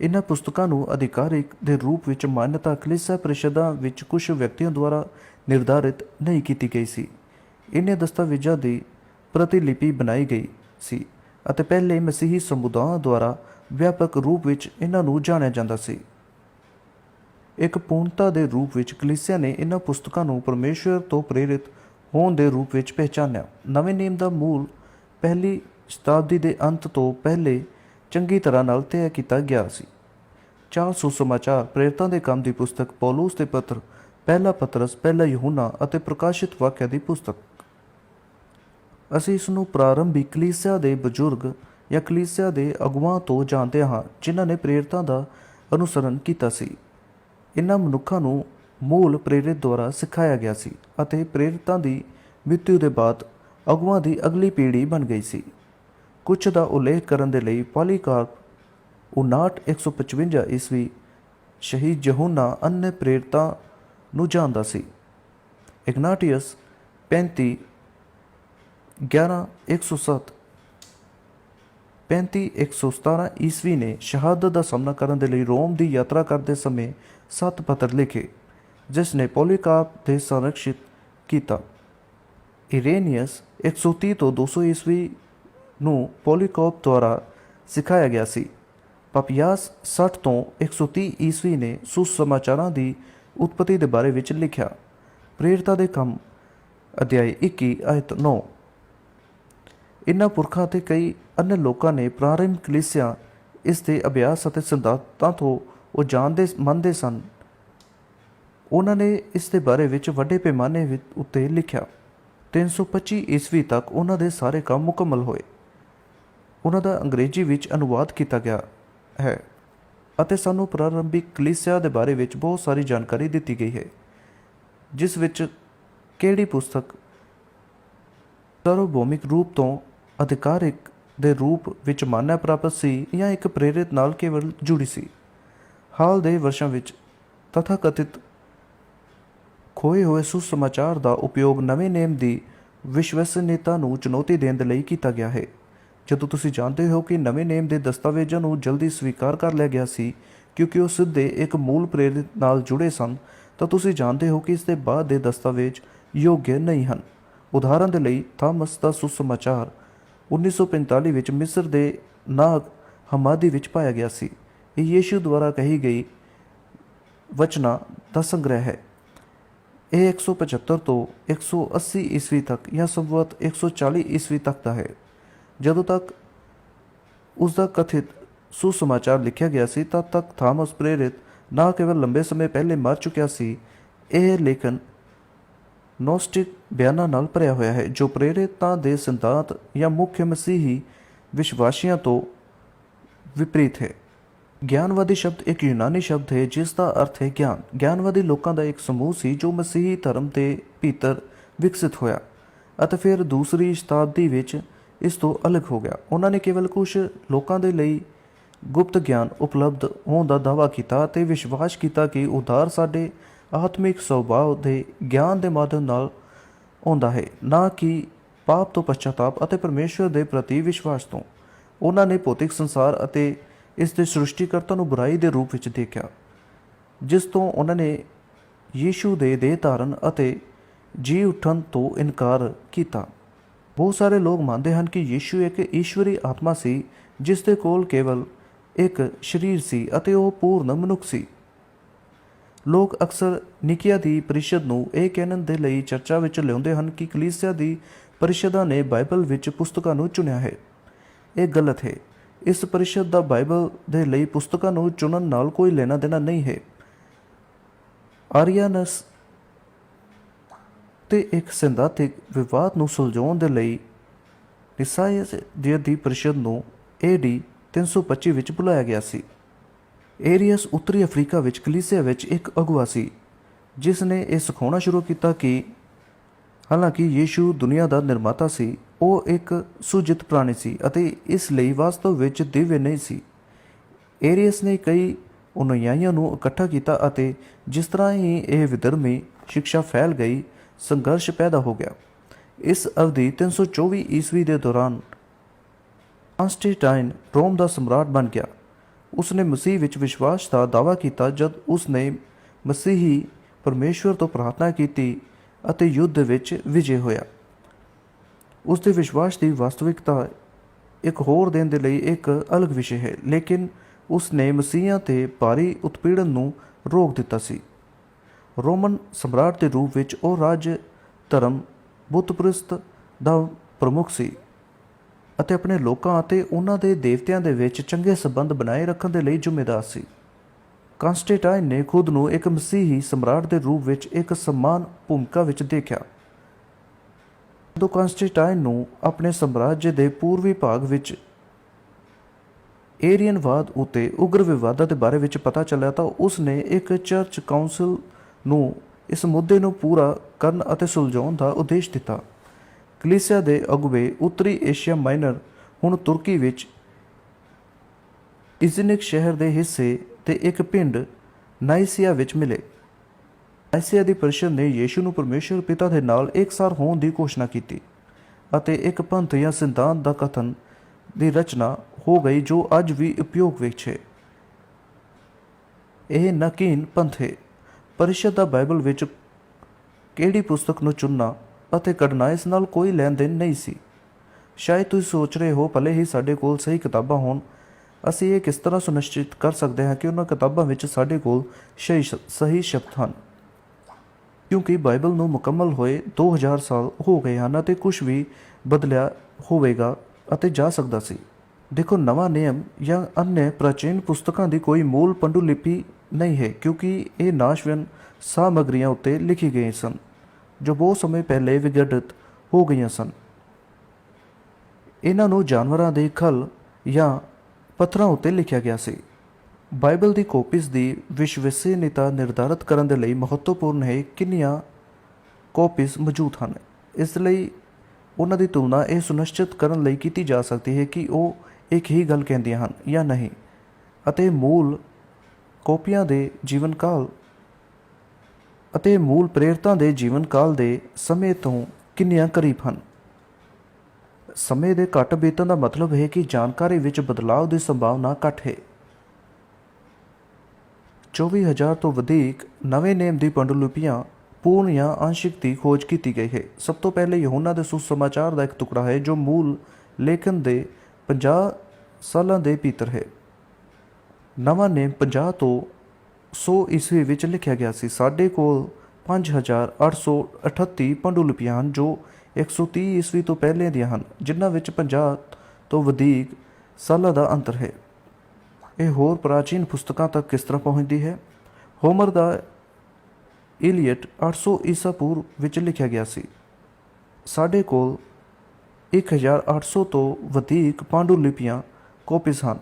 ਇਹਨਾਂ ਪੁਸਤਕਾਂ ਨੂੰ ਅਧਿਕਾਰਿਕ ਦੇ ਰੂਪ ਵਿੱਚ ਮਾਨਤਾ, ਕਲੀਸਾ ਪ੍ਰੀਸ਼ਦਾਂ ਵਿੱਚ ਕੁਝ ਵਿਅਕਤੀਆਂ ਦੁਆਰਾ ਨਿਰਧਾਰਿਤ ਨਹੀਂ ਕੀਤੀ ਗਈ ਸੀ। ਇਹਨਾਂ ਦਸਤਾਵੇਜ਼ਾਂ ਦੀ ਪ੍ਰਤੀਲਿਪੀ ਬਣਾਈ ਗਈ। ਸੀ ਅਤੇ ਪਹਿਲੇ ਮਸੀਹੀ ਸਮੁਦਾਇਆਂ ਦੁਆਰਾ ਵਿਆਪਕ ਰੂਪ ਵਿੱਚ ਇਹਨਾਂ ਨੂੰ ਜਾਣਿਆ ਜਾਂਦਾ ਸੀ। ਇੱਕ ਪੂਰਨਤਾ ਦੇ ਰੂਪ ਵਿੱਚ ਕਲੀਸਿਆ ਨੇ ਇਹਨਾਂ ਪੁਸਤਕਾਂ ਨੂੰ ਪਰਮੇਸ਼ਵਰ ਤੋਂ ਪ੍ਰੇਰਿਤ ਹੋਣ ਦੇ ਰੂਪ ਵਿੱਚ ਪਹਿਚਾਨਿਆ। ਨਵੇਂ ਨਿਯਮ ਦਾ ਮੂਲ ਪਹਿਲੀ ਸ਼ਤਾਬਦੀ ਦੇ ਅੰਤ ਤੋਂ ਪਹਿਲੇ ਚੰਗੀ ਤਰ੍ਹਾਂ ਨਾਲ ਤੈਅ ਕੀਤਾ ਗਿਆ ਸੀ। ਚਾਰ ਸੁਸਮਾਚਾਰ ਪ੍ਰੇਰਿਤਾਂ ਦੇ ਕੰਮ ਦੀ ਪੁਸਤਕ ਪੌਲੂਸ ਦੇ ਪੱਤਰ, ਪਹਿਲਾ ਪਤਰਸ, ਪਹਿਲਾ ਯਹੂਨਾ ਅਤੇ ਪ੍ਰਕਾਸ਼ਿਤ ਵਾਕਿਆ ਦੀ ਪੁਸਤਕ। ਅਸੀਂ ਇਸ ਨੂੰ ਪ੍ਰਾਰੰਭਿਕ ਕਲੀਸਿਆ ਦੇ ਬਜ਼ੁਰਗ ਜਾਂ ਕਲੀਸਿਆ ਦੇ ਅਗਵਾਂ ਤੋਂ ਜਾਣਦੇ ਹਾਂ, ਜਿਨ੍ਹਾਂ ਨੇ ਪ੍ਰੇਰਿਤਾਂ ਦਾ ਅਨੁਸਰਣ ਕੀਤਾ ਸੀ। ਇਹਨਾਂ ਮਨੁੱਖਾਂ ਨੂੰ ਮੂਲ ਪ੍ਰੇਰਿਤ ਦੁਆਰਾ ਸਿਖਾਇਆ ਗਿਆ ਸੀ ਅਤੇ ਪ੍ਰੇਰਿਤਾਂ ਦੀ ਮ੍ਰਿਤਿੂ ਦੇ ਬਾਅਦ ਅਗਵਾਂ ਦੀ ਅਗਲੀ ਪੀੜ੍ਹੀ ਬਣ ਗਈ ਸੀ। ਕੁਝ ਦਾ ਉਲੇਖ ਕਰਨ ਦੇ ਲਈ ਪੋਲੀਕਾਰਪ 59 155 ਈਸਵੀ ਸ਼ਹੀਦ ਜਹੂਨਾ ਅੰਨ ਪ੍ਰੇਰਿਤਾਂ ਨੂੰ ਜਾਣਦਾ ਸੀ। ਇਗਨਾਟੀਅਸ 35 11 107 35 117 ਈਸਵੀ ਨੇ ਸ਼ਹਾਦਤ ਦਾ ਸਾਹਮਣਾ ਕਰਨ ਦੇ ਲਈ ਰੋਮ ਦੀ ਯਾਤਰਾ ਕਰਦੇ ਸਮੇਂ ਸੱਤ ਪੱਤਰ ਲਿਖੇ, ਜਿਸ ਨੇ ਪੋਲੀਕਾਰਪ ਦੇ ਸੰਰਕਸ਼ਿਤ ਕੀਤਾ। ਇਰੇਨੀਅਸ 130 ਤੋਂ 200 ਈਸਵੀ ਨੂੰ ਪੋਲੀਕਾਰਪ ਦੁਆਰਾ ਸਿਖਾਇਆ ਗਿਆ ਸੀ। ਪਪਿਆਸ 60 ਤੋਂ 130 ਈਸਵੀ ਨੇ ਸੁਸਮਾਚਾਰਾਂ ਦੀ ਉਤਪਤੀ ਦੇ ਬਾਰੇ ਵਿੱਚ ਲਿਖਿਆ। ਪ੍ਰੇਰਤਾ ਦੇ ਕੰਮ, ਅਧਿਆਇ 21 ਆਇਤ 9 ਇਹਨਾਂ ਪੁਰਖਾਂ ਅਤੇ ਕਈ ਅਨਯ ਲੋਕਾਂ ਨੇ ਪ੍ਰਾਰੰਭ ਕਲੀਸਿਆ ਇਸ ਦੇ ਅਭਿਆਸ ਅਤੇ ਸਿਧਾਂਤਾਂ ਤੋਂ ਉਹ ਜਾਣਦੇ ਮੰਨਦੇ ਸਨ। ਉਹਨਾਂ ਨੇ ਇਸ ਦੇ ਬਾਰੇ ਵਿੱਚ ਵੱਡੇ ਪੈਮਾਨੇ ਉੱਤੇ ਲਿਖਿਆ। 325 ਈਸਵੀ ਤੱਕ ਉਹਨਾਂ ਦੇ ਸਾਰੇ ਕੰਮ ਮੁਕੰਮਲ ਹੋਏ। ਉਹਨਾਂ ਦਾ ਅੰਗਰੇਜ਼ੀ ਵਿੱਚ ਅਨੁਵਾਦ ਕੀਤਾ ਗਿਆ ਹੈ ਅਤੇ ਸਾਨੂੰ ਪ੍ਰਾਰੰਭਿਕ ਕਲੀਸਿਆ ਦੇ ਬਾਰੇ ਵਿੱਚ ਬਹੁਤ ਸਾਰੀ ਜਾਣਕਾਰੀ ਦਿੱਤੀ ਗਈ ਹੈ, ਜਿਸ ਵਿੱਚ ਕਿਹੜੀ ਪੁਸਤਕ ਸਰਵਭੌਮਿਕ ਰੂਪ ਤੋਂ ਅਧਿਕਾਰਿਕ ਦੇ ਰੂਪ ਵਿੱਚ ਮਾਨਿਆ ਪ੍ਰਾਪਤ ਸੀ ਜਾਂ ਇੱਕ ਪ੍ਰੇਰਿਤ ਨਾਲ ਕੇਵਲ ਜੁੜੀ ਸੀ। ਹਾਲ ਦੇ ਵਰਸ਼ਾਂ ਵਿੱਚ ਤਥਾਕਥਿਤ ਖੋਏ ਹੋਏ ਸੁਸਮਾਚਾਰ ਦਾ ਉਪਯੋਗ ਨਵੇਂ ਨੇਮ ਦੀ ਵਿਸ਼ਵਸਨੀयता ਨੂੰ ਚੁਣੌਤੀ ਦੇਣ ਦੇ ਲਈ ਕੀਤਾ ਗਿਆ ਹੈ। ਜਦੋਂ ਤੁਸੀਂ ਜਾਣਦੇ ਹੋ ਕਿ ਨਵੇਂ ਨੇਮ ਦੇ ਦਸਤਾਵੇਜ਼ਾਂ ਨੂੰ ਜਲਦੀ ਸਵੀਕਾਰ ਕਰ ਲਿਆ ਗਿਆ ਸੀ, ਕਿਉਂਕਿ ਉਹ ਸਿੱਧੇ ਇੱਕ ਮੂਲ ਪ੍ਰੇਰਿਤ ਨਾਲ ਜੁੜੇ ਸਨ, ਤਾਂ ਤੁਸੀਂ ਜਾਣਦੇ ਹੋ ਕਿ ਇਸ ਦੇ ਬਾਅਦ ਦੇ ਦਸਤਾਵੇਜ਼ ਯੋਗ ਨਹੀਂ ਹਨ। ਉਦਾਹਰਨ ਦੇ ਲਈ ਥਾਮਸ ਦਾ ਸੁਸਮਾਚਾਰ 1945 ਵਿੱਚ ਮਿਸਰ ਦੇ ਨਾਗ ਹਮਾਦੀ ਵਿੱਚ ਪਾਇਆ ਗਿਆ ਸੀ। ਇਹ ਯੀਸ਼ੂ ਦੁਆਰਾ ਕਹੀ ਗਈ ਵਚਨਾਂ ਦਾ ਸੰਗ੍ਰਹਿ ਹੈ। ਇਹ 175 ਤੋਂ 180 ਈਸਵੀ ਤੱਕ ਜਾਂ ਸੰਵਤ 140 ਈਸਵੀ ਤੱਕ ਦਾ ਹੈ। ਜਦੋਂ ਤੱਕ ਉਸ ਦਾ ਕਥਿਤ ਸੁਸਮਾਚਾਰ ਲਿਖਿਆ ਗਿਆ ਸੀ, ਤਦ ਤੱਕ ਥਾਮਸ ਪ੍ਰੇਰਿਤ ਨਾ ਕੇਵਲ ਲੰਬੇ ਸਮੇਂ ਪਹਿਲੇ ਮਰ ਚੁੱਕਿਆ ਸੀ, ਇਹ ਲੇਖਨ ਨੋਸਟਿਕ ਬਿਆਨਾਂ ਨਾਲ ਭਰਿਆ ਹੋਇਆ ਹੈ, ਜੋ ਪ੍ਰੇਰਿਤਾਂ ਦੇ ਸਿਧਾਂਤ ਜਾਂ ਮੁੱਖ ਮਸੀਹੀ ਵਿਸ਼ਵਾਸੀਆਂ ਤੋਂ ਵਿਪਰੀਤ ਹੈ। ਗਿਆਨਵਾਦੀ ਸ਼ਬਦ ਇੱਕ ਯੂਨਾਨੀ ਸ਼ਬਦ ਹੈ, ਜਿਸ ਦਾ ਅਰਥ ਹੈ ਗਿਆਨ। ਗਿਆਨਵਾਦੀ ਲੋਕਾਂ ਦਾ ਇੱਕ ਸਮੂਹ ਸੀ, ਜੋ ਮਸੀਹੀ ਧਰਮ ਦੇ ਭੀਤਰ ਵਿਕਸਿਤ ਹੋਇਆ ਅਤੇ ਫਿਰ ਦੂਸਰੀ ਸ਼ਤਾਬਦੀ ਵਿੱਚ ਇਸ ਤੋਂ ਅਲੱਗ ਹੋ ਗਿਆ। ਉਹਨਾਂ ਨੇ ਕੇਵਲ ਕੁਝ ਲੋਕਾਂ ਦੇ ਲਈ ਗੁਪਤ ਗਿਆਨ ਉਪਲਬਧ ਹੋਣ ਦਾ ਦਾਅਵਾ ਕੀਤਾ ਅਤੇ ਵਿਸ਼ਵਾਸ ਕੀਤਾ ਕਿ ਉਧਾਰ ਸਾਡੇ ਆਤਮਿਕ ਸੁਭਾਅ ਦੇ ਗਿਆਨ ਦੇ ਮਾਧਿਅਮ ਨਾਲ ਆਉਂਦਾ ਹੈ, ਨਾ ਕਿ ਪਾਪ ਤੋਂ ਪਛਤਾਪ ਅਤੇ ਪਰਮੇਸ਼ਵਰ ਦੇ ਪ੍ਰਤੀ ਵਿਸ਼ਵਾਸ ਤੋਂ। ਉਹਨਾਂ ਨੇ ਭੌਤਿਕ ਸੰਸਾਰ ਅਤੇ ਇਸ ਦੇ ਸ੍ਰਿਸ਼ਟੀਕਰਤਾ ਨੂੰ ਬੁਰਾਈ ਦੇ ਰੂਪ ਵਿੱਚ ਦੇਖਿਆ, ਜਿਸ ਤੋਂ ਉਹਨਾਂ ਨੇ ਯੀਸ਼ੂ ਦੇ ਦੇਹ ਧਾਰਨ ਅਤੇ ਜੀ ਉੱਠਣ ਤੋਂ ਇਨਕਾਰ ਕੀਤਾ। ਬਹੁਤ ਸਾਰੇ ਲੋਕ ਮੰਨਦੇ ਹਨ ਕਿ ਯੀਸ਼ੂ ਇੱਕ ਈਸ਼ਵਰੀ ਆਤਮਾ ਸੀ, ਜਿਸ ਦੇ ਕੋਲ ਕੇਵਲ ਇੱਕ ਸਰੀਰ ਸੀ ਅਤੇ ਉਹ ਪੂਰਨ ਮਨੁੱਖ ਸੀ। ਲੋਕ ਅਕਸਰ ਨਿਕਿਆ ਦੀ ਪਰਿਸ਼ਦ ਨੂੰ ਇਹ ਕਹਿਣ ਦੇ ਲਈ ਚਰਚਾ ਵਿੱਚ ਲਿਆਉਂਦੇ ਹਨ ਕਿ ਕਲੀਸਿਆ ਦੀ ਪਰਿਸ਼ਦਾਂ ਨੇ ਬਾਈਬਲ ਵਿੱਚ ਪੁਸਤਕਾਂ ਨੂੰ ਚੁਣਿਆ ਹੈ। ਇਹ ਗਲਤ ਹੈ। ਇਸ ਪਰਿਸ਼ਦ ਦਾ ਬਾਈਬਲ ਦੇ ਲਈ ਪੁਸਤਕਾਂ ਨੂੰ ਚੁਣਨ ਨਾਲ ਕੋਈ ਲੈਣਾ ਦੇਣਾ ਨਹੀਂ ਹੈ। ਆਰੀਆਨਸ ਤੇ ਇੱਕ ਸਿਧਾਂਤਿਕ ਵਿਵਾਦ ਨੂੰ ਸੁਲਝਾਉਣ ਦੇ ਲਈ ਨਿਸਾਇਸ ਦੀ ਪਰਿਸ਼ਦ ਨੂੰ ਏਡੀ 325 ਵਿੱਚ ਬੁਲਾਇਆ ਗਿਆ ਸੀ। ਏਰੀਅਸ ਉੱਤਰੀ ਅਫਰੀਕਾ ਵਿੱਚ ਕਲੀਸਿਆ ਵਿੱਚ ਇੱਕ ਅਗਵਾ ਸੀ ਜਿਸ ਨੇ ਇਹ ਸਿਖਾਉਣਾ ਸ਼ੁਰੂ ਕੀਤਾ ਕਿ ਹਾਲਾਂਕਿ ਯੀਸ਼ੂ ਦੁਨੀਆ ਦਾ ਨਿਰਮਾਤਾ ਸੀ, ਉਹ ਇੱਕ ਸੁਜਿਤ ਪ੍ਰਾਣੀ ਸੀ ਅਤੇ ਇਸ ਲਈ ਵਾਸਤਵ ਵਿੱਚ ਦਿਵਯ ਨਹੀਂ ਸੀ। ਏਰੀਅਸ ਨੇ ਕਈ ਅਨੁਯਾਈਆਂ ਨੂੰ ਇਕੱਠਾ ਕੀਤਾ ਅਤੇ ਜਿਸ ਤਰ੍ਹਾਂ ਹੀ ਇਹ ਵਿਧਰਮੀ ਸਿੱਖਿਆ ਫੈਲ ਗਈ, ਸੰਘਰਸ਼ ਪੈਦਾ ਹੋ ਗਿਆ। ਇਸ ਅਵਧੀ 324 ਈਸਵੀ ਦੇ ਦੌਰਾਨ ਕਾਂਸਟੈਂਟਾਈਨ ਰੋਮ ਦਾ ਸਮਰਾਟ ਬਣ ਗਿਆ। ਉਸ ਨੇ ਮਸੀਹ ਵਿੱਚ ਵਿਸ਼ਵਾਸ ਦਾ ਦਾਅਵਾ ਕੀਤਾ ਜਦ ਉਸ ਨੇ ਮਸੀਹੀ ਪਰਮੇਸ਼ਵਰ ਤੋਂ ਪ੍ਰਾਰਥਨਾ ਕੀਤੀ ਅਤੇ ਯੁੱਧ ਵਿੱਚ ਵਿਜੇ ਹੋਇਆ। ਉਸ ਦੇ ਵਿਸ਼ਵਾਸ ਦੀ ਵਾਸਤਵਿਕਤਾ ਇੱਕ ਹੋਰ ਦਿਨ ਦੇ ਲਈ ਇੱਕ ਅਲੱਗ ਵਿਸ਼ੇ ਹੈ, ਲੇਕਿਨ ਉਸ ਨੇ ਮਸੀਹਾਂ ਤੇ ਭਾਰੀ ਉਤਪੀੜਨ ਨੂੰ ਰੋਕ ਦਿੱਤਾ ਸੀ। ਰੋਮਨ ਸਮਰਾਟ ਦੇ ਰੂਪ ਵਿੱਚ ਉਹ ਰਾਜ ਧਰਮ ਬੁੱਤ ਪ੍ਰਸਤ ਦਾ ਪ੍ਰਮੁੱਖ ਸੀ। ਅਤੇ ਆਪਣੇ ਲੋਕਾਂ ਅਤੇ ਉਹਨਾਂ ਦੇ ਦੇਵਤਿਆਂ ਦੇ ਵਿੱਚ ਚੰਗੇ ਸਬੰਧ ਬਣਾਏ ਰੱਖਣ ਦੇ ਲਈ ਜ਼ਿੰਮੇਦਾਰ ਸੀ। ਕਾਂਸਟੈਂਟਾਈਨ ਨੇ ਖੁਦ ਨੂੰ ਇੱਕ ਮਸੀਹੀ ਸਮਰਾਟ ਦੇ ਰੂਪ ਵਿੱਚ ਇੱਕ ਸਮਾਨ ਭੂਮਿਕਾ ਵਿੱਚ ਦੇਖਿਆ। ਜਦੋਂ ਕਾਂਸਟੈਂਟਾਈਨ ਨੂੰ ਆਪਣੇ ਸਾਮਰਾਜ ਦੇ ਪੂਰਬੀ ਭਾਗ ਵਿੱਚ ਏਰੀਅਨਵਾਦ ਉਤੇ ਉਗਰ ਵਿਵਾਦਾਂ ਦੇ ਬਾਰੇ ਵਿੱਚ ਪਤਾ ਚੱਲਿਆ ਤਾਂ ਉਸ ਨੇ ਇੱਕ ਚਰਚ ਕਾਉਂਸਲ ਨੂੰ ਇਸ ਮੁੱਦੇ ਨੂੰ ਪੂਰਾ ਕਰਨ ਅਤੇ ਸੁਲਝਾਉਣ ਦਾ ਉਦੇਸ਼ ਦਿੱਤਾ। ਕਲੀਸਿਆ ਦੇ ਅਗਵੇ ਉੱਤਰੀ ਏਸ਼ੀਆ ਮਾਈਨਰ, ਹੁਣ ਤੁਰਕੀ ਵਿੱਚ, ਇਜ਼ਨਿਕ ਸ਼ਹਿਰ ਦੇ ਹਿੱਸੇ ਤੇ ਇੱਕ ਪਿੰਡ ਨਾਈਸੀਆ ਵਿੱਚ ਮਿਲੇ। ਨਾਈਸੀਆ ਦੀ ਪਰਿਸ਼ਦ ਨੇ ਯੀਸ਼ੂ ਨੂੰ ਪਰਮੇਸ਼ਰ ਪਿਤਾ ਦੇ ਨਾਲ ਇੱਕਸਾਰ ਹੋਣ ਦੀ ਘੋਸ਼ਣਾ ਕੀਤੀ ਅਤੇ ਇੱਕ ਪੰਥ ਜਾਂ ਸਿਧਾਂਤ ਦਾ ਕਥਨ ਦੀ ਰਚਨਾ ਹੋ ਗਈ ਜੋ ਅੱਜ ਵੀ ਉਪਯੋਗ ਵਿੱਚ ਹੈ। ਇਹ ਨਕੀਨ ਪੰਥ ਹੈ। ਪਰਿਸ਼ਦ ਦਾ ਬਾਈਬਲ ਵਿੱਚ ਕਿਹੜੀ ਪੁਸਤਕ ਨੂੰ ਚੁਣਨਾ ਅਤੇ ਕੱਢਣਾ ਇਸ ਨਾਲ ਕੋਈ ਲੈਣ ਦੇਣ ਨਹੀਂ ਸੀ। ਸ਼ਾਇਦ ਤੁਸੀਂ ਸੋਚ ਰਹੇ ਹੋ, ਭਲੇ ਹੀ ਸਾਡੇ ਕੋਲ ਸਹੀ ਕਿਤਾਬਾਂ ਹੋਣ। ਅਸੀਂ ਇਹ ਕਿਸ ਤਰ੍ਹਾਂ ਸੁਨਿਸ਼ਚਿਤ ਕਰ ਸਕਦੇ ਹਾਂ ਕਿ ਉਹਨਾਂ ਕਿਤਾਬਾਂ ਵਿੱਚ ਸਾਡੇ ਕੋਲ ਸਹੀ ਸਹੀ ਸ਼ਬਦ ਹਨ? ਕਿਉਂਕਿ ਬਾਈਬਲ ਨੂੰ ਮੁਕੰਮਲ ਹੋਏ 2000 ਸਾਲ ਹੋ ਗਏ ਹਨ ਅਤੇ ਕੁਝ ਵੀ ਬਦਲਿਆ ਹੋਵੇਗਾ ਅਤੇ ਜਾ ਸਕਦਾ ਸੀ। ਦੇਖੋ, ਨਵਾਂ ਨਿਯਮ ਜਾਂ ਅਨਿ ਪ੍ਰਾਚੀਨ ਪੁਸਤਕਾਂ ਦੀ ਕੋਈ ਮੂਲ ਪੰਡੂਲਿਪੀ ਨਹੀਂ ਹੈ, ਕਿਉਂਕਿ ਇਹ ਨਾਸ਼ਵਨ ਸਾਮਗਰੀਆਂ ਉੱਤੇ ਲਿਖੀ ਗਏ ਸਨ। ਜੋ ਬਹੁਤ ਸਮੇਂ ਪਹਿਲੇ ਵਿਗੜਿਤ ਹੋ ਗਈਆਂ ਸਨ। ਇਹਨਾਂ ਨੂੰ ਜਾਨਵਰਾਂ ਦੇ ਖਲ ਜਾਂ ਪੱਥਰਾਂ ਉੱਤੇ ਲਿਖਿਆ ਗਿਆ ਸੀ। ਬਾਈਬਲ ਦੀ ਕਾਪੀਜ਼ ਦੀ ਵਿਸ਼ਵਸਨੀਯਤਾ ਨਿਰਧਾਰਤ ਕਰਨ ਦੇ ਲਈ ਮਹੱਤਵਪੂਰਨ ਹੈ ਕਿੰਨੀਆਂ ਕਾਪੀਜ਼ ਮੌਜੂਦ ਹਨ। ਇਸ ਲਈ ਉਹਨਾਂ ਦੀ ਤੁਲਨਾ ਇਹ ਸੁਨਿਸ਼ਚਿਤ ਕਰਨ ਲਈ ਕੀਤੀ ਜਾ ਸਕਦੀ ਹੈ ਕਿ ਉਹ ਇੱਕ ਹੀ ਗੱਲ ਕਹਿੰਦੀਆਂ ਹਨ ਜਾਂ ਨਹੀਂ ਅਤੇ ਮੂਲ ਕਾਪੀਆਂ ਦੇ ਜੀਵਨ ਕਾਲ ਅਤੇ ਮੂਲ ਪ੍ਰੇਰਤਾਂ ਦੇ ਜੀਵਨ ਕਾਲ ਦੇ ਸਮੇਂ ਤੋਂ ਕਿੰਨੀਆਂ ਕਰੀਬ ਹਨ? ਸਮੇਂ ਦੇ ਘੱਟ ਬੀਤਣ ਦਾ ਮਤਲਬ ਹੈ ਕਿ ਜਾਣਕਾਰੀ ਵਿੱਚ ਬਦਲਾਅ ਦੀ ਸੰਭਾਵਨਾ ਘੱਟ ਹੈ। 24000 ਤੋਂ ਵਧੇਕ ਨਵੇਂ ਨੇਮ ਦੀ ਪੰਡੁਲਿਪੀਆਂ ਪੂਰਨ ਜਾਂ ਅੰਸ਼ਿਕ ਦੀ ਖੋਜ ਕੀਤੀ ਗਈ ਹੈ। ਸਭ ਤੋਂ ਪਹਿਲੇ ਯਹੋਨਾ ਦੇ ਸੁਸਮਾਚਾਰ ਦਾ ਇੱਕ ਟੁਕੜਾ ਹੈ ਜੋ ਮੂਲ ਲੇਖਨ ਦੇ 50 ਸਾਲਾਂ ਦੇ ਭੀਤਰ ਹੈ। ਨਵਾਂ ਨੇਮ 50 ਤੋਂ 100 ਈਸਵੀ ਵਿੱਚ ਲਿਖਿਆ ਗਿਆ ਸੀ, ਸਾਡੇ ਕੋਲ 5838 ਪੰਡੁਲਿਪੀਆਂ ਹਨ ਜੋ 130 ਈਸਵੀ ਤੋਂ ਪਹਿਲੇ ਦੀਆਂ ਹਨ, ਜਿਨ੍ਹਾਂ ਵਿੱਚ 50 ਤੋਂ ਵਧੇਕ ਸਾਲਾਂ ਦਾ ਅੰਤਰ ਹੈ। ਇਹ ਹੋਰ ਪ੍ਰਾਚੀਨ ਪੁਸਤਕਾਂ ਤੱਕ ਕਿਸ ਤਰ੍ਹਾਂ ਪਹੁੰਚਦੀ ਹੈ? ਹੋਮਰ ਦਾ ਇਲੀਅਟ 800 ਈਸਾ ਪੂਰਵ ਵਿੱਚ ਲਿਖਿਆ ਗਿਆ ਸੀ, ਸਾਡੇ ਕੋਲ 1800 ਤੋਂ ਵਧੇਕ ਪਾਂਡੂਲਿਪੀਆਂ ਕਾਪੀਜ਼ ਹਨ,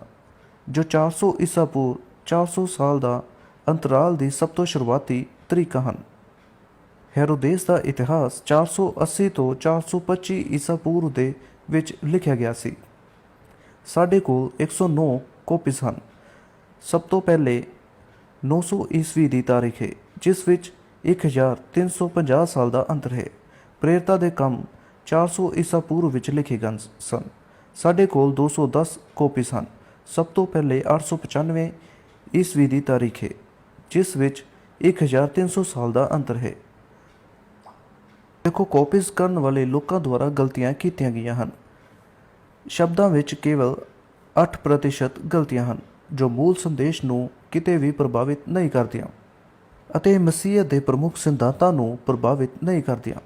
ਜੋ 400 ਈਸਾ ਪੂਰਵ 400 ਸਾਲ ਦਾ ਅੰਤਰਾਲ ਦੀ ਸਭ ਤੋਂ ਸ਼ੁਰੂਆਤੀ ਤਰੀਕਾ ਹਨ। ਹੈਰੋਦੇਸ ਦਾ ਇਤਿਹਾਸ 480 ਤੋਂ 425 ਈਸਾ ਪੂਰਵ ਦੇ ਵਿੱਚ ਲਿਖਿਆ ਗਿਆ ਸੀ। ਸਾਡੇ ਕੋਲ 109 ਕਾਪੀਜ਼ ਹਨ। ਸਭ ਤੋਂ ਪਹਿਲੇ 900 ਈਸਵੀ ਦੀ ਤਾਰੀਖ ਹੈ, ਜਿਸ ਵਿੱਚ 1350 ਸਾਲ ਦਾ ਅੰਤਰ ਹੈ। ਪ੍ਰੇਰਤਾ ਦੇ ਕੰਮ 400 ਈਸਾ ਪੂਰਵ ਵਿੱਚ ਲਿਖੇ ਗਏ ਸਨ। ਸਾਡੇ ਕੋਲ 210 ਕਾਪੀਜ਼ ਹਨ। ਸਭ ਤੋਂ ਪਹਿਲੇ 895 ਈਸਵੀ ਦੀ ਤਾਰੀਖ ਹੈ। ਜਿਸ ਵਿੱਚ 1300 ਸਾਲ ਦਾ ਅੰਤਰ ਹੈ। ਦੇਖੋ, ਕਾਪੀਜ਼ ਕਰਨ ਵਾਲੇ ਲੋਕਾਂ ਦੁਆਰਾ ਗਲਤੀਆਂ ਕੀਤੀਆਂ ਗਈਆਂ ਹਨ। ਸ਼ਬਦਾਂ ਵਿੱਚ ਕੇਵਲ 8% ਗਲਤੀਆਂ ਹਨ, ਜੋ ਮੂਲ ਸੰਦੇਸ਼ ਨੂੰ ਕਿਤੇ ਵੀ ਪ੍ਰਭਾਵਿਤ ਨਹੀਂ ਕਰਦੀਆਂ ਅਤੇ ਮਸੀਹ ਦੇ ਪ੍ਰਮੁੱਖ ਸਿਧਾਂਤਾਂ ਨੂੰ ਪ੍ਰਭਾਵਿਤ ਨਹੀਂ ਕਰਦੀਆਂ।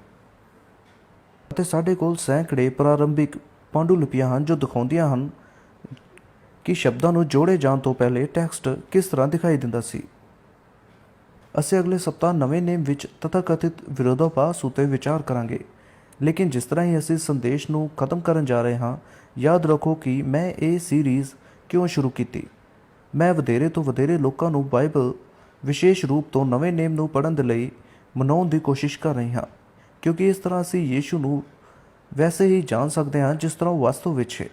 ਅਤੇ ਸਾਡੇ ਕੋਲ ਸੈਂਕੜੇ ਪ੍ਰਾਰੰਭਿਕ ਪਾਂਡੂਲਿਪੀਆਂ ਹਨ, ਜੋ ਦਿਖਾਉਂਦੀਆਂ ਹਨ ਕਿ ਸ਼ਬਦਾਂ ਨੂੰ ਜੋੜੇ ਜਾਣ ਤੋਂ ਪਹਿਲੇ ਟੈਕਸਟ ਕਿਸ ਤਰ੍ਹਾਂ ਦਿਖਾਈ ਦਿੰਦਾ ਸੀ। ਅਸੀਂ ਅਗਲੇ ਸਪਤਾਹ ਨਵੇਂ ਨੇਮ ਵਿੱਚ ਤਥਾਕਥਿਤ ਵਿਰੋਧਾਭਾਸ ਉਤੇ ਵਿਚਾਰ ਕਰਾਂਗੇ। ਲੇਕਿਨ ਜਿਸ ਤਰ੍ਹਾਂ ਹੀ ਅਸੀਂ ਸੰਦੇਸ਼ ਨੂੰ ਖਤਮ ਕਰਨ ਜਾ ਰਹੇ ਹਾਂ, ਯਾਦ ਰੱਖੋ ਕਿ ਮੈਂ ਇਹ ਸੀਰੀਜ਼ ਕਿਉਂ ਸ਼ੁਰੂ ਕੀਤੀ? ਮੈਂ ਵਧੇਰੇ ਤੋਂ ਵਧੇਰੇ ਲੋਕਾਂ ਨੂੰ ਬਾਈਬਲ ਵਿਸ਼ੇਸ਼ ਰੂਪ ਤੋਂ ਨਵੇਂ ਨੇਮ ਨੂੰ ਪੜ੍ਹਨ ਦੇ ਲਈ ਮਨਾਉਣ ਦੀ ਕੋਸ਼ਿਸ਼ ਕਰ ਰਹੀ ਹਾਂ, ਕਿਉਂਕਿ ਇਸ ਤਰ੍ਹਾਂ ਅਸੀਂ ਯੀਸ਼ੂ ਨੂੰ ਵੈਸੇ ਹੀ ਜਾਣ ਸਕਦੇ ਹਾਂ ਜਿਸ ਤਰ੍ਹਾਂ ਉਹ ਵਾਸਤਵ ਵਿੱਚ ਹੈ।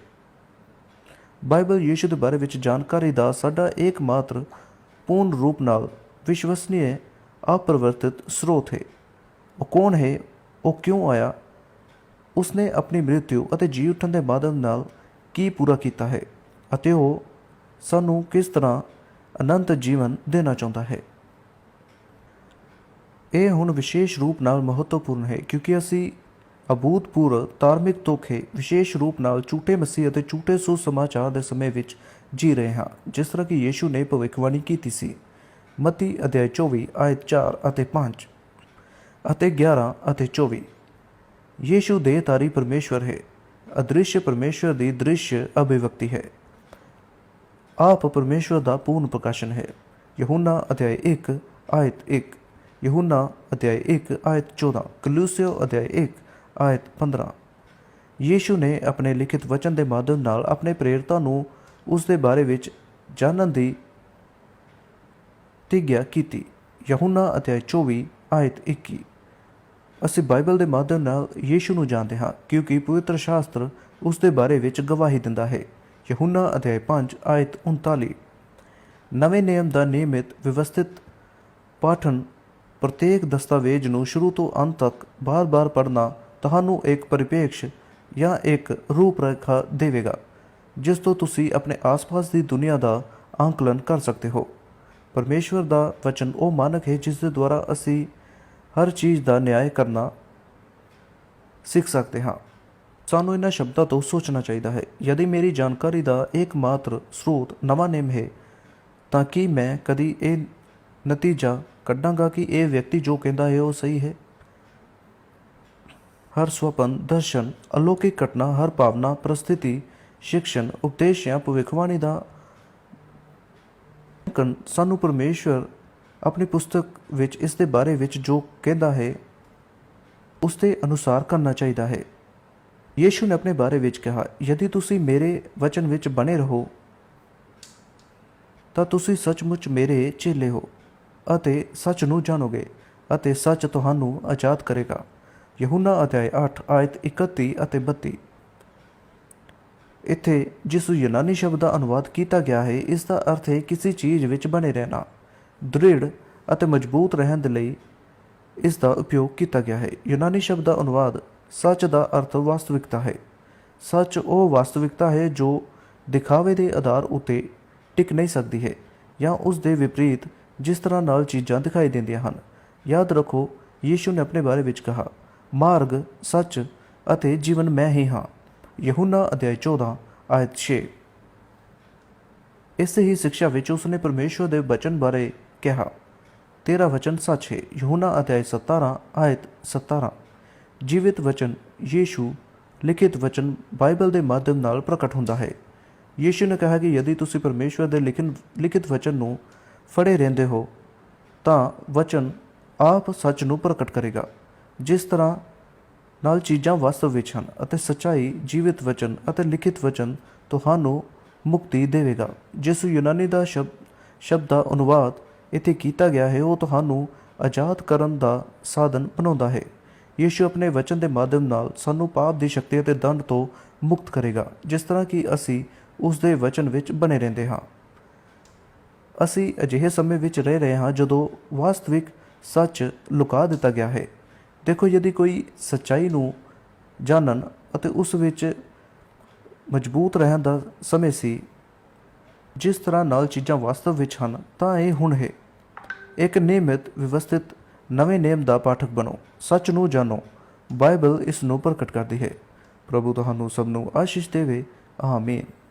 ਬਾਈਬਲ ਯੀਸ਼ੂ ਦੇ ਬਾਰੇ ਵਿੱਚ ਜਾਣਕਾਰੀ ਦਾ ਸਾਡਾ ਇੱਕਮਾਤਰ ਪੂਰਨ ਰੂਪ ਨਾਲ ਵਿਸ਼ਵਸਨੀय ਅਪਰਿਵਰਤਿਤ ਸਰੋਤ ਹੈ ਉਹ ਕੌਣ ਹੈ ਉਹ ਕਿਉਂ ਆਇਆ ਉਸਨੇ ਆਪਣੀ ਮ੍ਰਿਤਿੂ ਅਤੇ ਜੀ ਉੱਠਣ ਦੇ ਮਾਧਿਅਮ ਨਾਲ ਕੀ ਪੂਰਾ ਕੀਤਾ ਹੈ ਅਤੇ ਉਹ ਸਾਨੂੰ ਕਿਸ ਤਰ੍ਹਾਂ ਅਨੰਤ ਜੀਵਨ ਦੇਣਾ ਚਾਹੁੰਦਾ ਹੈ ਇਹ ਹੁਣ ਵਿਸ਼ੇਸ਼ ਰੂਪ ਨਾਲ ਮਹੱਤਵਪੂਰਨ ਹੈ ਕਿਉਂਕਿ ਅਸੀਂ ਅਭੂਤਪੂਰਵ ਧਾਰਮਿਕ ਧੋਖੇ ਵਿਸ਼ੇਸ਼ ਰੂਪ ਨਾਲ ਝੂਠੇ ਮਸੀਹ ਅਤੇ ਝੂਠੇ ਸੁਸਮਾਚਾਰ ਦੇ ਸਮੇਂ ਵਿੱਚ ਜੀ ਰਹੇ ਹਾਂ ਜਿਸ ਤਰ੍ਹਾਂ ਕਿ ਯੀਸ਼ੂ ਨੇ ਭਵਿੱਖਬਾਣੀ ਕੀਤੀ ਸੀ ਮਤੀ ਅਧਿਆਇ 24 ਆਇਤ 4 ਅਤੇ 5 ਅਤੇ 11 ਅਤੇ 24 ਯੀਸ਼ੂ ਦੇਹਧਾਰੀ ਪਰਮੇਸ਼ਵਰ ਹੈ। ਅਦ੍ਰਿਸ਼ ਪਰਮੇਸ਼ਵਰ ਦੀ ਦ੍ਰਿਸ਼ ਅਭਿਵਕਤੀ ਹੈ। ਆਪ ਪਰਮੇਸ਼ਵਰ ਦਾ ਪੂਰਨ ਪ੍ਰਕਾਸ਼ਨ ਹੈ। ਯਹੂਨਾ ਅਧਿਆਇ 1 ਆਇਤ 1 ਯਹੂਨਾ ਅਧਿਆਇ 1 ਆਇਤ 14 ਕਲੂਸਿਓ ਅਧਿਆਇ 1 ਆਇਤ 15 ਯੀਸ਼ੂ ਨੇ ਆਪਣੇ ਲਿਖਿਤ ਵਚਨ ਦੇ ਮਾਧਿਅਮ ਨਾਲ ਆਪਣੇ ਪ੍ਰੇਰਤਾ ਨੂੰ ਉਸ ਦੇ ਬਾਰੇ ਵਿੱਚ ਜਾਣਨ ਦੀ ਤਿਗਿਆ ਕੀਤੀ। ਯਹੂਨਾ ਅਧਿਆਇ 24 ਆਇਤ 21 ਅਸੀਂ ਬਾਈਬਲ ਦੇ ਮਾਧਿਅਮ ਨਾਲ ਯੀਸ਼ੂ ਨੂੰ ਜਾਣਦੇ ਹਾਂ, ਕਿਉਂਕਿ ਪਵਿੱਤਰ ਸ਼ਾਸਤਰ ਉਸ ਦੇ ਬਾਰੇ ਵਿੱਚ ਗਵਾਹੀ ਦਿੰਦਾ ਹੈ। ਯਹੂਨਾ ਅਧਿਆਇ 5 ਆਇਤ 39 ਨਵੇਂ ਨਿਯਮ ਦਾ ਨਿਯਮਿਤ, ਵਿਵਸਥਿਤ ਪਾਠਨ ਪ੍ਰਤੇਕ ਦਸਤਾਵੇਜ਼ ਨੂੰ ਸ਼ੁਰੂ ਤੋਂ ਅੰਤ ਤੱਕ ਬਾਰ-ਬਾਰ ਪੜ੍ਹਨਾ ਤੁਹਾਨੂੰ ਇੱਕ ਪਰਿਪੇਕਸ਼ ਜਾਂ ਇੱਕ ਰੂਪਰੇਖਾ ਦੇਵੇਗਾ, ਜਿਸ ਤੋਂ ਤੁਸੀਂ ਆਪਣੇ ਆਸ-ਪਾਸ ਦੀ ਦੁਨੀਆ ਦਾ ਅੰਕਲਨ ਕਰ ਸਕਦੇ ਹੋ। ਪਰਮੇਸ਼ਵਰ ਦਾ ਵਚਨ ਉਹ ਮਾਨਕ ਹੈ ਜਿਸ ਦੇ ਦੁਆਰਾ ਅਸੀਂ ਹਰ ਚੀਜ਼ ਦਾ ਨਿਆਂ ਕਰਨਾ ਸਿੱਖ ਸਕਦੇ ਹਾਂ। ਸਾਨੂੰ ਇਹਨਾਂ ਸ਼ਬਦਾਂ ਤੋਂ ਸੋਚਣਾ ਚਾਹੀਦਾ ਹੈ। ਯਦਿ ਮੇਰੀ ਜਾਣਕਾਰੀ ਦਾ ਇੱਕਮਾਤਰ ਸਰੋਤ ਨਵਾਂ ਨੇਮ ਹੈ, ਤਾਂ ਕੀ ਮੈਂ ਕਦੀ ਇਹ ਨਤੀਜਾ ਕੱਢਾਂਗਾ ਕਿ ਇਹ ਵਿਅਕਤੀ ਜੋ ਕਹਿੰਦਾ ਹੈ ਉਹ ਸਹੀ ਹੈ? ਹਰ ਸੁਪਨ ਦਰਸ਼ਨ, ਅਲੌਕਿਕ ਘਟਨਾ, ਹਰ ਭਾਵਨਾ, ਪ੍ਰਸਥਿਤੀ, ਸ਼ਿਕਸ਼ਣ, ਉਪਦੇਸ਼ ਜਾਂ ਭਵਿੱਖਬਾਣੀ ਦਾ ਸਾਨੂੰ ਪਰਮੇਸ਼ਵਰ ਆਪਣੀ ਪੁਸਤਕ ਵਿੱਚ, ਇਸ ਦੇ ਬਾਰੇ ਵਿੱਚ ਜੋ ਕਹਿੰਦਾ ਹੈ, ਉਸ ਦੇ ਅਨੁਸਾਰ ਕਰਨਾ ਚਾਹੀਦਾ ਹੈ। ਯੀਸ਼ੂ ਨੇ ਆਪਣੇ ਬਾਰੇ ਵਿੱਚ ਕਿਹਾ, ਯਦਿ ਤੁਸੀਂ ਮੇਰੇ ਵਚਨ ਵਿੱਚ ਬਣੇ ਰਹੋ, ਤਾਂ ਤੁਸੀਂ ਸੱਚਮੁੱਚ ਮੇਰੇ ਚੇਲੇ ਹੋ ਅਤੇ ਸੱਚ ਨੂੰ ਜਾਣੋਗੇ ਅਤੇ ਸੱਚ ਤੁਹਾਨੂੰ ਆਜ਼ਾਦ ਕਰੇਗਾ। ਯਹੂਨਾ ਅਧਿਆਇ 8 ਆਇਤ 31 ਅਤੇ 32 ਇੱਥੇ ਜਿਸ ਯੂਨਾਨੀ ਸ਼ਬਦ ਦਾ ਅਨੁਵਾਦ ਕੀਤਾ ਗਿਆ ਹੈ, ਇਸ ਦਾ ਅਰਥ ਹੈ ਕਿਸੇ ਚੀਜ਼ ਵਿੱਚ ਬਣੇ ਰਹਿਣਾ, ਦ੍ਰਿੜ ਅਤੇ ਮਜ਼ਬੂਤ ਰਹਿਣ ਦੇ ਲਈ ਇਸ ਦਾ ਉਪਯੋਗ ਕੀਤਾ ਗਿਆ ਹੈ। ਯੂਨਾਨੀ ਸ਼ਬਦ ਦਾ ਅਨੁਵਾਦ ਸੱਚ ਦਾ ਅਰਥ ਵਾਸਤਵਿਕਤਾ ਹੈ। ਸੱਚ ਉਹ ਵਾਸਤਵਿਕਤਾ ਹੈ ਜੋ ਦਿਖਾਵੇ ਦੇ ਆਧਾਰ ਉਤੇ ਟਿਕ ਨਹੀਂ ਸਕਦੀ ਹੈ ਜਾਂ ਉਸ ਦੇ ਵਿਪਰੀਤ ਜਿਸ ਤਰ੍ਹਾਂ ਨਾਲ ਚੀਜ਼ਾਂ ਦਿਖਾਈ ਦਿੰਦੀਆਂ ਹਨ। ਯਾਦ ਰੱਖੋ, ਯੀਸ਼ੂ ਨੇ ਆਪਣੇ ਬਾਰੇ ਵਿੱਚ ਕਿਹਾ, ਮਾਰਗ ਸੱਚ ਅਤੇ ਜੀਵਨ ਮੈਂ ਹੀ ਹਾਂ। ਯਹੂਨਾ ਅਧਿਆਇ 14 ਆਇਤ 6 ਇਸ ਹੀ ਸਿੱਖਿਆ ਵਿੱਚ ਉਸਨੇ ਪਰਮੇਸ਼ਵਰ ਦੇ ਵਚਨ ਬਾਰੇ ਕਿਹਾ। ਤੇਰਾ ਵਚਨ ਸੱਚ ਹੈ। ਯਹੂਨਾ ਅਧਿਆਇ 17 ਆਇਤ 17 ਜੀਵਿਤ ਵਚਨ, ਯੀਸ਼ੂ। ਲਿਖਿਤ ਵਚਨ, ਬਾਈਬਲ ਦੇ ਮਾਧਿਅਮ ਨਾਲ ਪ੍ਰਗਟ ਹੁੰਦਾ ਹੈ। ਯੀਸ਼ੂ ਨੇ ਕਿਹਾ ਕਿ ਯਦੀ ਤੁਸੀਂ ਪਰਮੇਸ਼ਵਰ ਦੇ ਲਿਖਨ, ਲਿਖਿਤ ਵਚਨ ਨੂੰ ਫੜੇ ਰਹਿੰਦੇ ਹੋ, ਤਾਂ ਵਚਨ ਆਪ ਸੱਚ ਨੂੰ ਪ੍ਰਗਟ ਕਰੇਗਾ। ਜਿਸ ਤਰ੍ਹਾਂ ਨਾਲ ਚੀਜ਼ਾਂ ਵਾਸਤਵ ਵਿੱਚ ਹਨ ਅਤੇ ਸਚਾਈ, ਜੀਵਿਤ ਵਚਨ ਅਤੇ ਲਿਖਿਤ ਵਚਨ ਤੁਹਾਨੂੰ ਮੁਕਤੀ ਦੇਵੇਗਾ। ਜਿਸ ਯੂਨਾਨੀ ਦਾ ਸ਼ਬਦ ਸ਼ਬਦ ਦਾ ਅਨੁਵਾਦ ਇੱਥੇ ਕੀਤਾ ਗਿਆ ਹੈ, ਉਹ ਤੁਹਾਨੂੰ ਆਜ਼ਾਦ ਕਰਨ ਦਾ ਸਾਧਨ ਬਣਾਉਂਦਾ ਹੈ। ਯੀਸ਼ੂ ਆਪਣੇ ਵਚਨ ਦੇ ਮਾਧਿਅਮ ਨਾਲ ਸਾਨੂੰ ਪਾਪ ਦੀ ਸ਼ਕਤੀ ਅਤੇ ਦੰਡ ਤੋਂ ਮੁਕਤ ਕਰੇਗਾ, ਜਿਸ ਤਰ੍ਹਾਂ ਕਿ ਅਸੀਂ ਉਸ ਦੇ ਵਚਨ ਵਿੱਚ ਬਣੇ ਰਹਿੰਦੇ ਹਾਂ। ਅਸੀਂ ਅਜਿਹੇ ਸਮੇਂ ਵਿੱਚ ਰਹਿ ਰਹੇ ਹਾਂ ਜਦੋਂ ਵਾਸਤਵਿਕ ਸੱਚ ਲੁਕਾ ਦਿੱਤਾ ਗਿਆ ਹੈ। ਦੇਖੋ ਯਦि ਕੋਈ ਸੱਚਾਈ ਨੂੰ ਜਾਣਨ ਅਤੇ ਉਸ ਵਿੱਚ ਮਜ਼ਬੂਤ ਰਹਿਣ ਦਾ ਸਮੇਂ ਸੀ, ਜਿਸ ਤਰ੍ਹਾਂ ਨਾਲ ਚੀਜ਼ਾਂ ਵਾਸਤਵ ਵਿੱਚ ਹਨ, ਤਾਂ ਇਹ ਹੁਣ ਹੈ। ਇੱਕ ਨਿਯਮਿਤ, ਵਿਵਸਥਿਤ, ਨਵੇਂ ਨੇਮ ਦਾ ਪਾਠਕ ਬਣੋ। ਸੱਚ ਨੂੰ ਜਾਣੋ। ਬਾਈਬਲ ਇਸ ਨੂੰ ਪ੍ਰਗਟ ਕਰਦੀ ਹੈ। ਪ੍ਰਭੂ ਤੁਹਾਨੂੰ ਸਭ ਨੂੰ ਆਸ਼ੀਸ਼ ਦੇਵੇ। ਆਮੀਨ।